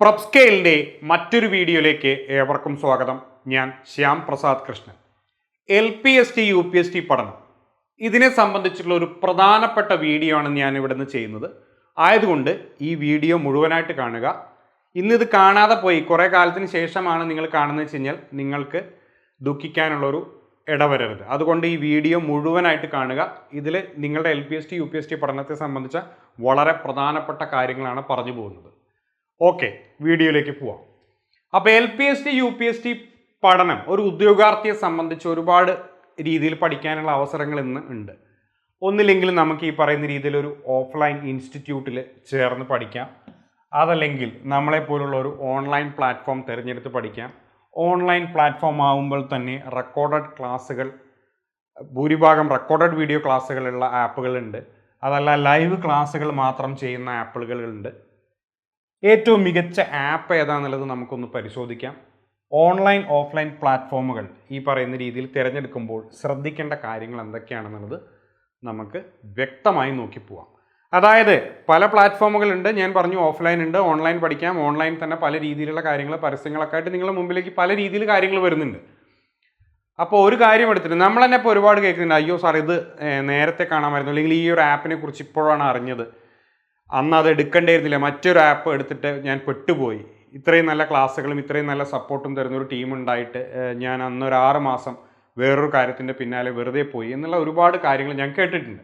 പ്രൊപ്സ്കെയിലിന്റെ മറ്റൊരു വീഡിയോയിലേക്ക് ഏവർക്കും സ്വാഗതം. ഞാൻ Shyam Prasad Krishnan. L P S T U P S T പഠനം. ഇതിനെ സംബന്ധിച്ചിട്ടുള്ള ഒരു പ്രധാനപ്പെട്ട വീഡിയോ ആണ് ഞാൻ ഇവിടെ നിന്ന് ചെയ്യുന്നത്. ആയതുകൊണ്ട് ഈ വീഡിയോ മുഴുവനായിട്ട് കാണുക. ഇന്നിത് കാണാതെ പോയി. കുറേ കാലത്തിന് ശേഷമാണ് നിങ്ങൾ കാണുന്നത് വെച്ച് കഴിഞ്ഞാൽ നിങ്ങൾക്ക് ദുഃഖിക്കാനുള്ളൊരു ഇടവരരുത്. അതുകൊണ്ട് ഈ വീഡിയോ മുഴുവനായിട്ട് കാണുക. ഇതിൽ നിങ്ങളുടെ L P S T U P S T പഠനത്തെ സംബന്ധിച്ച വളരെ പ്രധാനപ്പെട്ട കാര്യങ്ങളാണ് പറഞ്ഞു പോകുന്നത്. ഓക്കെ വീഡിയോയിലേക്ക് പോവാം. അപ്പോൾ L P S T U P S T പഠനം ഒരു ഉദ്യോഗാർത്ഥിയെ സംബന്ധിച്ച് ഒരുപാട് രീതിയിൽ പഠിക്കാനുള്ള അവസരങ്ങൾ ഇന്ന് ഉണ്ട്. ഒന്നില്ലെങ്കിൽ നമുക്ക് ഈ പറയുന്ന രീതിയിൽ ഒരു ഓഫ്ലൈൻ ഇൻസ്റ്റിറ്റ്യൂട്ടിൽ ചേർന്ന് പഠിക്കാം. അതല്ലെങ്കിൽ നമ്മളെപ്പോലുള്ള ഒരു ഓൺലൈൻ പ്ലാറ്റ്ഫോം തിരഞ്ഞെടുത്ത് പഠിക്കാം. ഓൺലൈൻ പ്ലാറ്റ്ഫോം ആകുമ്പോൾ തന്നെ റെക്കോർഡഡ് ക്ലാസ്സുകൾ ഭൂരിഭാഗം റെക്കോർഡഡ് വീഡിയോ ക്ലാസ്സുകളുള്ള ആപ്പുകളുണ്ട്. അതല്ല ലൈവ് ക്ലാസ്സുകൾ മാത്രം ചെയ്യുന്ന ആപ്പുകളുണ്ട് ഏറ്റവും മികച്ച ആപ്പ് ഏതാണെന്നുള്ളത് നമുക്കൊന്ന് പരിശോധിക്കാം. ഓൺലൈൻ ഓഫ്ലൈൻ പ്ലാറ്റ്ഫോമുകൾ ഈ പറയുന്ന രീതിയിൽ തിരഞ്ഞെടുക്കുമ്പോൾ ശ്രദ്ധിക്കേണ്ട കാര്യങ്ങൾ എന്തൊക്കെയാണെന്നുള്ളത് നമുക്ക് വ്യക്തമായി നോക്കി പോവാം. അതായത് പല പ്ലാറ്റ്ഫോമുകളുണ്ട് ഞാൻ പറഞ്ഞു ഓഫ്ലൈൻ ഉണ്ട് ഓൺലൈൻ പഠിക്കാം ഓൺലൈൻ തന്നെ പല രീതിയിലുള്ള കാര്യങ്ങൾ പരസ്യങ്ങളൊക്കെ ആയിട്ട് നിങ്ങളുടെ മുമ്പിലേക്ക് പല രീതിയിൽ കാര്യങ്ങൾ വരുന്നുണ്ട്. അപ്പോൾ ഒരു കാര്യം എടുത്തിട്ട് നമ്മൾ തന്നെ ഇപ്പോൾ ഒരുപാട് കേൾക്കുന്നുണ്ട് അയ്യോ സാർ ഇത് നേരത്തെ കാണാമായിരുന്നു അല്ലെങ്കിൽ ഈ ഒരു ആപ്പിനെ കുറിച്ച് ഇപ്പോഴാണ് അറിഞ്ഞത്. അന്ന് അത് എടുക്കേണ്ടിയിരുന്നില്ല. മറ്റൊരു ആപ്പ് എടുത്തിട്ട് ഞാൻ പെട്ടുപോയി. ഇത്രയും നല്ല ക്ലാസ്സുകളും ഇത്രയും നല്ല സപ്പോർട്ടും തരുന്ന ഒരു ടീം ഉണ്ടായിട്ട് ഞാൻ അന്ന് ഒരു ആറ് മാസം വേറൊരു കാര്യത്തിന്റെ പിന്നാലെ വെറുതെ പോയി എന്നുള്ള ഒരുപാട് കാര്യങ്ങൾ ഞാൻ കേട്ടിട്ടുണ്ട്.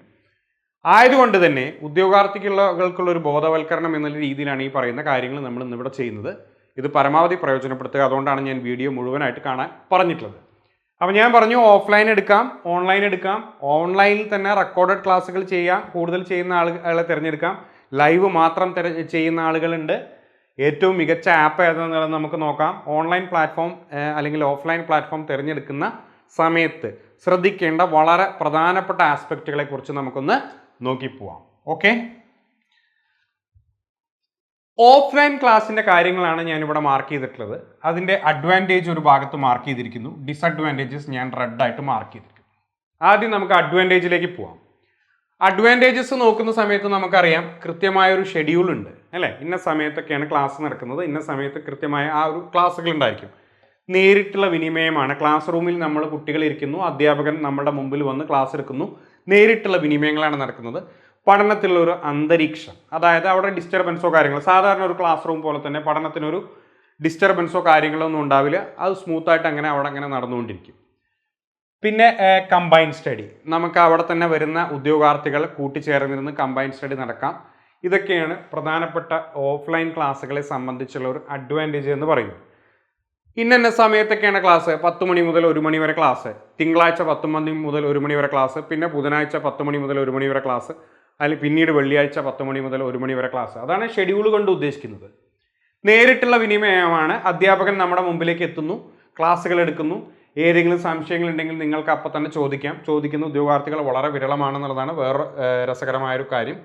ആയതുകൊണ്ട് തന്നെ ഉദ്യോഗാർത്ഥികൾക്കുള്ള ഒരു ബോധവൽക്കരണം എന്നുള്ള രീതിയിലാണ് ഈ പറയുന്ന കാര്യങ്ങൾ നമ്മൾ ഇന്നിവിടെ ചെയ്യുന്നത്. ഇത് പരമാവധി പ്രയോജനപ്പെടുത്തുക. അതുകൊണ്ടാണ് ഞാൻ വീഡിയോ മുഴുവനായിട്ട് കാണാൻ പറഞ്ഞിട്ടുള്ളത്. അപ്പോൾ ഞാൻ പറഞ്ഞു ഓഫ്ലൈൻ എടുക്കാം ഓൺലൈൻ എടുക്കാം ഓൺലൈനിൽ തന്നെ റെക്കോർഡഡ് ക്ലാസ്സുകൾ ചെയ്യാം കൂടുതൽ ചെയ്യുന്ന ആളുകളെ തിരഞ്ഞെടുക്കാം. ലൈവ് മാത്രം തിര ചെയ്യുന്ന ആളുകളുണ്ട്. ഏറ്റവും മികച്ച ആപ്പ് ഏതാണെന്നുള്ളത് നമുക്ക് നോക്കാം. ഓൺലൈൻ പ്ലാറ്റ്ഫോം അല്ലെങ്കിൽ ഓഫ്ലൈൻ പ്ലാറ്റ്ഫോം തിരഞ്ഞെടുക്കുന്ന സമയത്ത് ശ്രദ്ധിക്കേണ്ട വളരെ പ്രധാനപ്പെട്ട ആസ്പെക്റ്റുകളെ കുറിച്ച് നമുക്കൊന്ന് നോക്കിപ്പോവാം ഓക്കെ? ഓഫ്ലൈൻ ക്ലാസ്സിന്റെ കാര്യങ്ങളാണ് ഞാനിവിടെ മാർക്ക് ചെയ്തിട്ടുള്ളത്. അതിന്റെ അഡ്വാന്റേജ് ഒരു ഭാഗത്ത് മാർക്ക് ചെയ്തിരിക്കുന്നു. ഡിസഡ്വാന്റേജസ് ഞാൻ റെഡായിട്ട് മാർക്ക് ചെയ്തിരിക്കുന്നു. ആദ്യം നമുക്ക് അഡ്വാന്റേജിലേക്ക് പോവാം. അഡ്വാന്റേജസ് നോക്കുന്ന സമയത്ത് നമുക്കറിയാം കൃത്യമായ ഒരു ഷെഡ്യൂൾ ഉണ്ട് അല്ലേ? ഇന്ന സമയത്തൊക്കെയാണ് ക്ലാസ് നടക്കുന്നത്. ഇന്ന സമയത്ത് കൃത്യമായ ആ ഒരു ക്ലാസ്സുകൾ ഉണ്ടായിരിക്കും. നേരിട്ടുള്ള വിനിമയമാണ്. ക്ലാസ് റൂമിൽ നമ്മൾ കുട്ടികൾ ഇരിക്കുന്നു അധ്യാപകൻ നമ്മുടെ മുമ്പിൽ വന്ന് ക്ലാസ് എടുക്കുന്നു. നേരിട്ടുള്ള വിനിമയങ്ങളാണ് നടക്കുന്നത്. പഠനത്തിലുള്ള ഒരു അന്തരീക്ഷം അതായത് അവിടെ ഡിസ്റ്റർബൻസോ കാര്യങ്ങളോ സാധാരണ ഒരു ക്ലാസ് റൂം പോലെ തന്നെ പഠനത്തിനൊരു ഡിസ്റ്റർബൻസോ കാര്യങ്ങളോ ഒന്നും ഉണ്ടാവില്ല. അത് സ്മൂത്തായിട്ട് അങ്ങനെ അവിടെ അങ്ങനെ നടന്നുകൊണ്ടിരിക്കും. പിന്നെ കമ്പൈൻ സ്റ്റഡി നമുക്ക് അവിടെ തന്നെ വരുന്ന ഉദ്യോഗാർത്ഥികൾ കൂട്ടിച്ചേർന്നിരുന്ന് കമ്പൈൻ സ്റ്റഡി നടക്കാം. ഇതൊക്കെയാണ് പ്രധാനപ്പെട്ട ഓഫ്ലൈൻ ക്ലാസ്സുകളെ സംബന്ധിച്ചുള്ള ഒരു അഡ്വാന്റേജ് എന്ന് പറയുന്നത്. ഇന്ന സമയത്തൊക്കെയാണ് ക്ലാസ് പത്ത് മണി മുതൽ ഒരു മണി വരെ ക്ലാസ് തിങ്കളാഴ്ച പത്ത് മണി മുതൽ ഒരു മണി വരെ ക്ലാസ് പിന്നെ ബുധനാഴ്ച പത്ത് മണി മുതൽ ഒരു മണി വരെ ക്ലാസ് അതിൽ പിന്നീട് വെള്ളിയാഴ്ച പത്ത് മണി മുതൽ ഒരു മണി വരെ ക്ലാസ് അതാണ് ഷെഡ്യൂൾ കൊണ്ട് ഉദ്ദേശിക്കുന്നത്. നേരിട്ടുള്ള വിനിമയമാണ് അധ്യാപകൻ നമ്മുടെ മുമ്പിലേക്ക് എത്തുന്നു ക്ലാസ്സുകൾ എടുക്കുന്നു. ഏതെങ്കിലും സംശയങ്ങൾ ഉണ്ടെങ്കിൽ നിങ്ങൾക്ക് അപ്പം തന്നെ ചോദിക്കാം. ചോദിക്കുന്ന ഉദ്യോഗാർത്ഥികൾ വളരെ വിരളമാണെന്നുള്ളതാണ് വേറെ രസകരമായൊരു കാര്യം.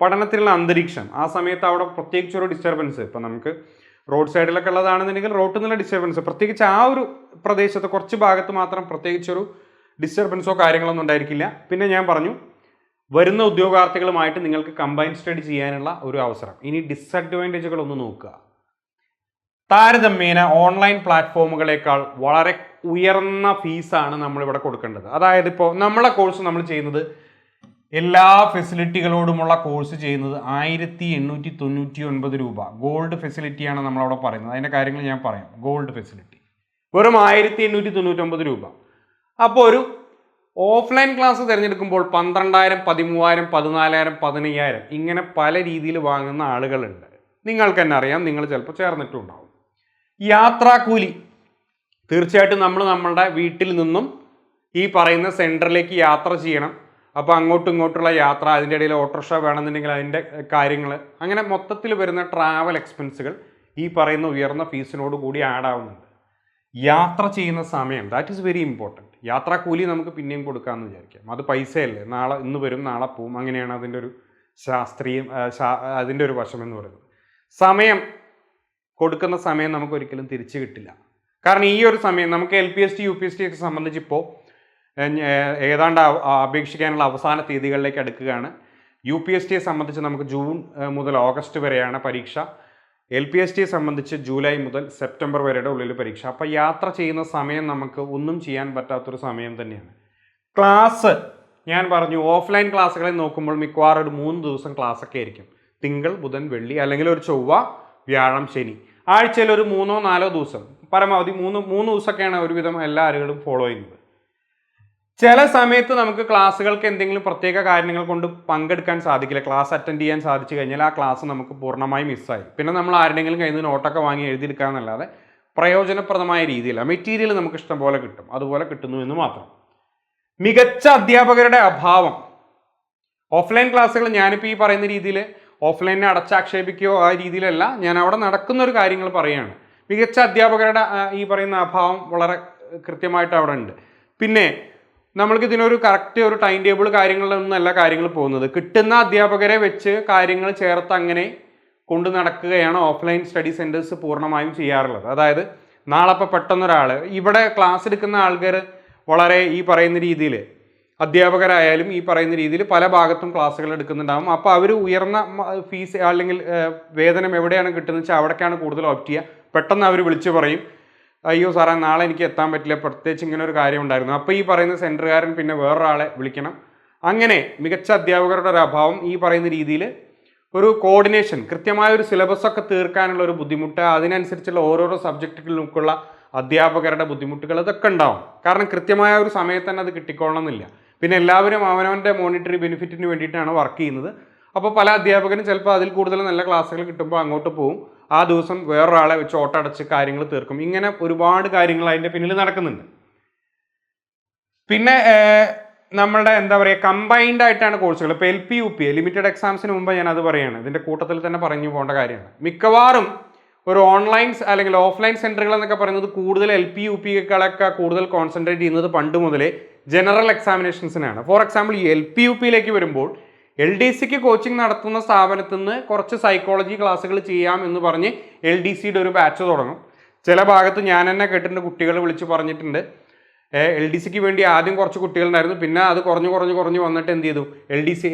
പഠനത്തിലുള്ള അന്തരീക്ഷം. ആ സമയത്ത് അവിടെ പ്രത്യേകിച്ച് ഒരു ഡിസ്റ്റർബൻസ് ഇപ്പം നമുക്ക് റോഡ് സൈഡിലൊക്കെ ഉള്ളതാണെന്നുണ്ടെങ്കിൽ റോട്ടിൽ നിന്നുള്ള ഡിസ്റ്റർബൻസ് പ്രത്യേകിച്ച് ആ ഒരു പ്രദേശത്ത് കുറച്ച് ഭാഗത്ത് മാത്രം പ്രത്യേകിച്ചൊരു ഡിസ്റ്റർബൻസോ കാര്യങ്ങളൊന്നും ഉണ്ടായിരിക്കില്ല. പിന്നെ ഞാൻ പറഞ്ഞു വരുന്ന ഉദ്യോഗാർത്ഥികളുമായിട്ട് നിങ്ങൾക്ക് കമ്പൈൻ സ്റ്റഡി ചെയ്യാനുള്ള ഒരു അവസരം. ഇനി ഡിസ്അഡ്വാന്റേജുകൾ ഒന്ന് നോക്കുക. താരതമ്യേന ഓൺലൈൻ പ്ലാറ്റ്ഫോമുകളേക്കാൾ വളരെ ഉയർന്ന ഫീസാണ് നമ്മളിവിടെ കൊടുക്കേണ്ടത്. അതായത് ഇപ്പോൾ നമ്മളെ കോഴ്സ് നമ്മൾ ചെയ്യുന്നത് എല്ലാ ഫെസിലിറ്റികളോടുമുള്ള കോഴ്സ് ചെയ്യുന്നത് ആയിരത്തി എണ്ണൂറ്റി തൊണ്ണൂറ്റി ഒൻപത് രൂപ ഗോൾഡ് ഫെസിലിറ്റിയാണ് നമ്മളവിടെ പറയുന്നത്. അതിന്റെ കാര്യങ്ങൾ ഞാൻ പറയാം. ഗോൾഡ് ഫെസിലിറ്റി വെറും ആയിരത്തി എണ്ണൂറ്റി തൊണ്ണൂറ്റൊമ്പത് രൂപ. അപ്പോൾ ഒരു ഓഫ്ലൈൻ ക്ലാസ് തിരഞ്ഞെടുക്കുമ്പോൾ പന്ത്രണ്ടായിരം പതിമൂവായിരം പതിനാലായിരം പതിനയ്യായിരം ഇങ്ങനെ പല രീതിയിൽ വാങ്ങുന്ന ആളുകളുണ്ട്. നിങ്ങൾക്ക് തന്നെ അറിയാം. നിങ്ങൾ ചിലപ്പോൾ ചേർന്നിട്ടുണ്ടാവും. യാത്രാക്കൂലി. തീർച്ചയായിട്ടും നമ്മൾ നമ്മളുടെ വീട്ടിൽ നിന്നും ഈ പറയുന്ന സെന്ററിലേക്ക് യാത്ര ചെയ്യണം. അപ്പോൾ അങ്ങോട്ടും ഇങ്ങോട്ടുള്ള യാത്ര അതിന്റെ ഇടയിൽ ഓട്ടോറിക്ഷ വേണമെന്നുണ്ടെങ്കിൽ അതിന്റെ കാര്യങ്ങൾ അങ്ങനെ മൊത്തത്തിൽ വരുന്ന ട്രാവൽ എക്സ്പെൻസുകൾ ഈ പറയുന്ന ഉയർന്ന ഫീസിനോട് കൂടി ആഡ് ആവുന്നുണ്ട്. യാത്ര ചെയ്യുന്ന സമയം ദാറ്റ് ഈസ് വെരി ഇമ്പോർട്ടന്റ് യാത്രാക്കൂലി നമുക്ക് പിന്നെയും കൊടുക്കാമെന്ന് വിചാരിക്കാം. അത് പൈസയല്ലേ? നാളെ ഇന്ന് വരും നാളെ പോവും. അങ്ങനെയാണ് അതിന്റെ ഒരു ശാസ്ത്രീയം അതിന്റെ ഒരു വശം എന്ന് പറയുന്നത്. സമയം കൊടുക്കുന്ന സമയം നമുക്ക് ഒരിക്കലും തിരിച്ചു കിട്ടില്ല. കാരണം ഈ ഒരു സമയം നമുക്ക് L P S T U P S T ഒക്കെ സംബന്ധിച്ചിപ്പോൾ ഏതാണ്ട് അപേക്ഷിക്കാനുള്ള അവസാന തീയതികളിലേക്ക് അടുക്കുകയാണ്. യു പി എസ് ടിയെ സംബന്ധിച്ച് നമുക്ക് ജൂൺ മുതൽ ഓഗസ്റ്റ് വരെയാണ് പരീക്ഷ. എൽ പി എസ് ടിയെ സംബന്ധിച്ച് ജൂലൈ മുതൽ സെപ്റ്റംബർ വരെയുടെ ഉള്ളിൽ പരീക്ഷ. അപ്പോൾ യാത്ര ചെയ്യുന്ന സമയം നമുക്ക് ഒന്നും ചെയ്യാൻ പറ്റാത്തൊരു സമയം തന്നെയാണ്. ക്ലാസ് ഞാൻ പറഞ്ഞു ഓഫ്ലൈൻ ക്ലാസ്സുകളെ നോക്കുമ്പോൾ മിക്കവാറും ഒരു മൂന്ന് ദിവസം ക്ലാസ്സൊക്കെ ആയിരിക്കും. തിങ്കൾ ബുധൻ വെള്ളി അല്ലെങ്കിൽ ഒരു ചൊവ്വ വ്യാഴം ശനി. ആഴ്ചയിൽ ഒരു മൂന്നോ നാലോ ദിവസം പരമാവധി മൂന്ന് മൂന്ന് ദിവസമൊക്കെയാണ് ഒരുവിധം എല്ലാ ആളുകളും ഫോളോ ചെയ്യുന്നത്. ചില സമയത്ത് നമുക്ക് ക്ലാസ്സുകൾക്ക് എന്തെങ്കിലും പ്രത്യേക കാര്യങ്ങൾ കൊണ്ട് പങ്കെടുക്കാൻ സാധിക്കില്ല. ക്ലാസ് അറ്റൻഡ് ചെയ്യാൻ സാധിച്ചു കഴിഞ്ഞാൽ ആ ക്ലാസ് നമുക്ക് പൂർണമായി മിസ്സായി പിന്നെ നമ്മൾ ആരുടെങ്കിലും കയ്യിൽ നിന്ന് നോട്ടൊക്കെ വാങ്ങി എഴുതിയെടുക്കാന്നല്ലാതെ പ്രയോജനപ്രദമായ രീതിയില്ല. മെറ്റീരിയൽ നമുക്ക് ഇഷ്ടം പോലെ കിട്ടും. അതുപോലെ കിട്ടുന്നു എന്ന് മാത്രം. മികച്ച അധ്യാപകരുടെ അഭാവം. ഓഫ്ലൈൻ ക്ലാസ്സുകൾ ഞാനിപ്പോൾ ഈ പറയുന്ന രീതിയിൽ ഓഫ്ലൈനെ അടച്ചാക്ഷേപിക്കുകയോ ആ രീതിയിലല്ല. ഞാൻ അവിടെ നടക്കുന്ന ഒരു കാര്യങ്ങൾ പറയുകയാണ്. മികച്ച അധ്യാപകരുടെ ഈ പറയുന്ന അഭാവം വളരെ കൃത്യമായിട്ട് അവിടെ ഉണ്ട്. പിന്നെ നമ്മൾക്ക് ഇതിനൊരു കറക്റ്റ് ഒരു ടൈം ടേബിൾ കാര്യങ്ങളിലൊന്നും അല്ല കാര്യങ്ങൾ പോകുന്നത്. കിട്ടുന്ന അധ്യാപകരെ വെച്ച് കാര്യങ്ങൾ ചേർത്ത് അങ്ങനെ കൊണ്ടു നടക്കുകയാണ് ഓഫ്ലൈൻ സ്റ്റഡി സെന്റേഴ്സ് പൂർണമായും ചെയ്യാറുള്ളത്. അതായത് നാളെ ഇപ്പോൾ പെട്ടെന്നൊരാൾ ഇവിടെ ക്ലാസ് എടുക്കുന്ന ആൾക്കാർ വളരെ ഈ പറയുന്ന രീതിയിൽ അധ്യാപകരായാലും ഈ പറയുന്ന രീതിയിൽ പല ഭാഗത്തും ക്ലാസ്സുകൾ എടുക്കുന്നുണ്ടാകും അപ്പോൾ അവർ ഉയർന്ന ഫീസ് അല്ലെങ്കിൽ വേതനം എവിടെയാണ് കിട്ടുന്നത് വെച്ചാൽ അവിടേക്കാണ് കൂടുതൽ ഓപ്റ്റ് ചെയ്യുക. പെട്ടെന്ന് അവർ വിളിച്ച് പറയും അയ്യോ സാറേ നാളെ എനിക്ക് എത്താൻ പറ്റില്ല. പ്രത്യേകിച്ച് ഇങ്ങനെ ഒരു കാര്യം ഉണ്ടായിരുന്നു. അപ്പോൾ ഈ പറയുന്ന സെന്ററുകാരൻ പിന്നെ വേറൊരാളെ വിളിക്കണം. അങ്ങനെ മികച്ച അധ്യാപകരുടെ ഒരു അഭാവം ഈ പറയുന്ന രീതിയിൽ ഒരു കോർഡിനേഷൻ കൃത്യമായ ഒരു സിലബസൊക്കെ തീർക്കാനുള്ള ഒരു ബുദ്ധിമുട്ട് അതിനനുസരിച്ചുള്ള ഓരോരോ സബ്ജക്റ്റുകൾക്കുള്ള അധ്യാപകരുടെ ബുദ്ധിമുട്ടുകൾ ഇതൊക്കെ ഉണ്ടാവും. കാരണം കൃത്യമായ ഒരു സമയത്ത് തന്നെ അത് കിട്ടിക്കൊള്ളണമെന്നില്ല. പിന്നെ എല്ലാവരും അവനവന്റെ മോണിറ്ററി ബെനിഫിറ്റിന് വേണ്ടിയിട്ടാണ് വർക്ക് ചെയ്യുന്നത്. അപ്പോൾ പല അധ്യാപകരും ചിലപ്പോൾ അതിൽ കൂടുതൽ നല്ല ക്ലാസ്സുകൾ കിട്ടുമ്പോൾ അങ്ങോട്ട് പോകും ആ ദിവസം വേറൊരാളെ വെച്ച് ഓട്ടടച്ച് കാര്യങ്ങൾ തീർക്കും. ഇങ്ങനെ ഒരുപാട് കാര്യങ്ങൾ അതിന്റെ പിന്നിൽ നടക്കുന്നുണ്ട്. പിന്നെ നമ്മുടെ എന്താ പറയുക കമ്പൈൻഡ് ആയിട്ടാണ് കോഴ്സുകൾ ഇപ്പോൾ L P U P limited എക്സാംസിന് മുമ്പ് ഞാൻ അത് പറയുകയാണ് ഇതിന്റെ കൂട്ടത്തിൽ തന്നെ പറഞ്ഞു പോകേണ്ട കാര്യമാണ്. മിക്കവാറും ഒരു ഓൺലൈൻ അല്ലെങ്കിൽ ഓഫ്ലൈൻ സെന്ററുകൾ എന്നൊക്കെ പറയുന്നത് കൂടുതൽ എൽ പി യു പികളൊക്കെ കൂടുതൽ കോൺസെൻട്രേറ്റ് ചെയ്യുന്നത് പണ്ട് മുതലേ general എക്സാമിനേഷൻസിനാണ് for example L P U പിയിലേക്ക് വരുമ്പോൾ എൽ ഡി സിക്ക് കോച്ചിങ് നടത്തുന്ന സ്ഥാപനത്തിൽ നിന്ന് കുറച്ച് സൈക്കോളജി ക്ലാസ്സുകൾ ചെയ്യാം എന്ന് പറഞ്ഞ് എൽ ഡി സിയുടെ ഒരു ബാച്ച് തുടങ്ങും. ചില ഭാഗത്ത് ഞാൻ തന്നെ കേട്ടിട്ടുണ്ട് കുട്ടികൾ വിളിച്ച് പറഞ്ഞിട്ടുണ്ട്. എൽ ഡി സിക്ക് വേണ്ടി ആദ്യം കുറച്ച് കുട്ടികളുണ്ടായിരുന്നു. പിന്നെ അത് കുറഞ്ഞ് കുറഞ്ഞ് കുറഞ്ഞ് വന്നിട്ട് എന്ത് ചെയ്തു? L D C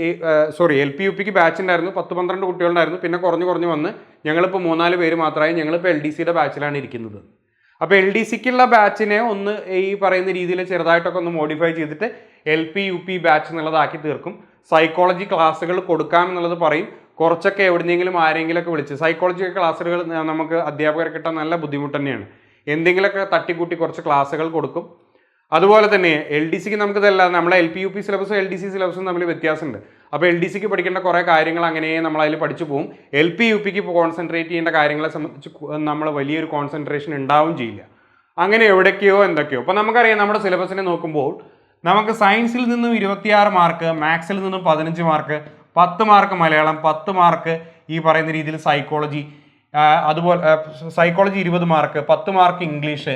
sorry L P U പിക്ക് ബാച്ച് ഉണ്ടായിരുന്നു. പത്ത് പന്ത്രണ്ട് കുട്ടികളുണ്ടായിരുന്നു. പിന്നെ കുറഞ്ഞ് കുറഞ്ഞ് വന്ന് ഞങ്ങളിപ്പോൾ മൂന്നാൽ പേര് മാത്രമായി ഞങ്ങളിപ്പോൾ എൽ ഡി സിയുടെ ബാച്ചിലാണ് ഇരിക്കുന്നത്. അപ്പോൾ എൽ ഡി സിക്കുള്ള ബാച്ചിനെ ഒന്ന് ഈ പറയുന്ന രീതിയിൽ ചെറുതായിട്ടൊക്കെ ഒന്ന് മോഡിഫൈ ചെയ്തിട്ട് L P U P batch എന്നുള്ളതാക്കി തീർക്കും. സൈക്കോളജി ക്ലാസ്സുകൾ കൊടുക്കാം എന്നുള്ളത് പറയും. കുറച്ചൊക്കെ എവിടെയെങ്കിലും ആരെങ്കിലുമൊക്കെ വിളിച്ച് സൈക്കോളജി ക്ലാസ്സുകൾ നമുക്ക് അധ്യാപകരെ കിട്ടാൻ നല്ല ബുദ്ധിമുട്ട് തന്നെയാണ്. എന്തെങ്കിലുമൊക്കെ തട്ടിക്കൂട്ടി കുറച്ച് ക്ലാസ്സുകൾ കൊടുക്കും. അതുപോലെ തന്നെ എൽ ഡി സിക്ക് നമുക്ക് ഇതല്ല നമ്മളെ എൽ പി യു പി സിലബസും എൽ ഡി സി സിലബസും തമ്മിൽ വ്യത്യാസമുണ്ട്. അപ്പോൾ എൽ ഡി സിക്ക് പഠിക്കേണ്ട കുറേ കാര്യങ്ങൾ അങ്ങനെ നമ്മൾ അതിൽ പഠിച്ചു പോകും എൽ പി യു പിക്ക് കോൺസെൻട്രേറ്റ് ചെയ്യേണ്ട കാര്യങ്ങളെ സംബന്ധിച്ച് നമ്മൾ വലിയൊരു കോൺസെൻട്രേഷൻ ഉണ്ടാവും ചെയ്യില്ല. അങ്ങനെ എവിടേക്കെയോ എന്തൊക്കെയോ. അപ്പോൾ നമുക്കറിയാം നമ്മുടെ സിലബസിനെ നോക്കുമ്പോൾ നമുക്ക് സയൻസിൽ നിന്നും ഇരുപത്തിയാറ് മാർക്ക് മാത്സിൽ നിന്നും പതിനഞ്ച് മാർക്ക് പത്ത് മാർക്ക് മലയാളം പത്ത് മാർക്ക് ഈ പറയുന്ന രീതിയിൽ സൈക്കോളജി അതുപോലെ സൈക്കോളജി ഇരുപത് മാർക്ക് പത്ത് മാർക്ക് ഇംഗ്ലീഷ്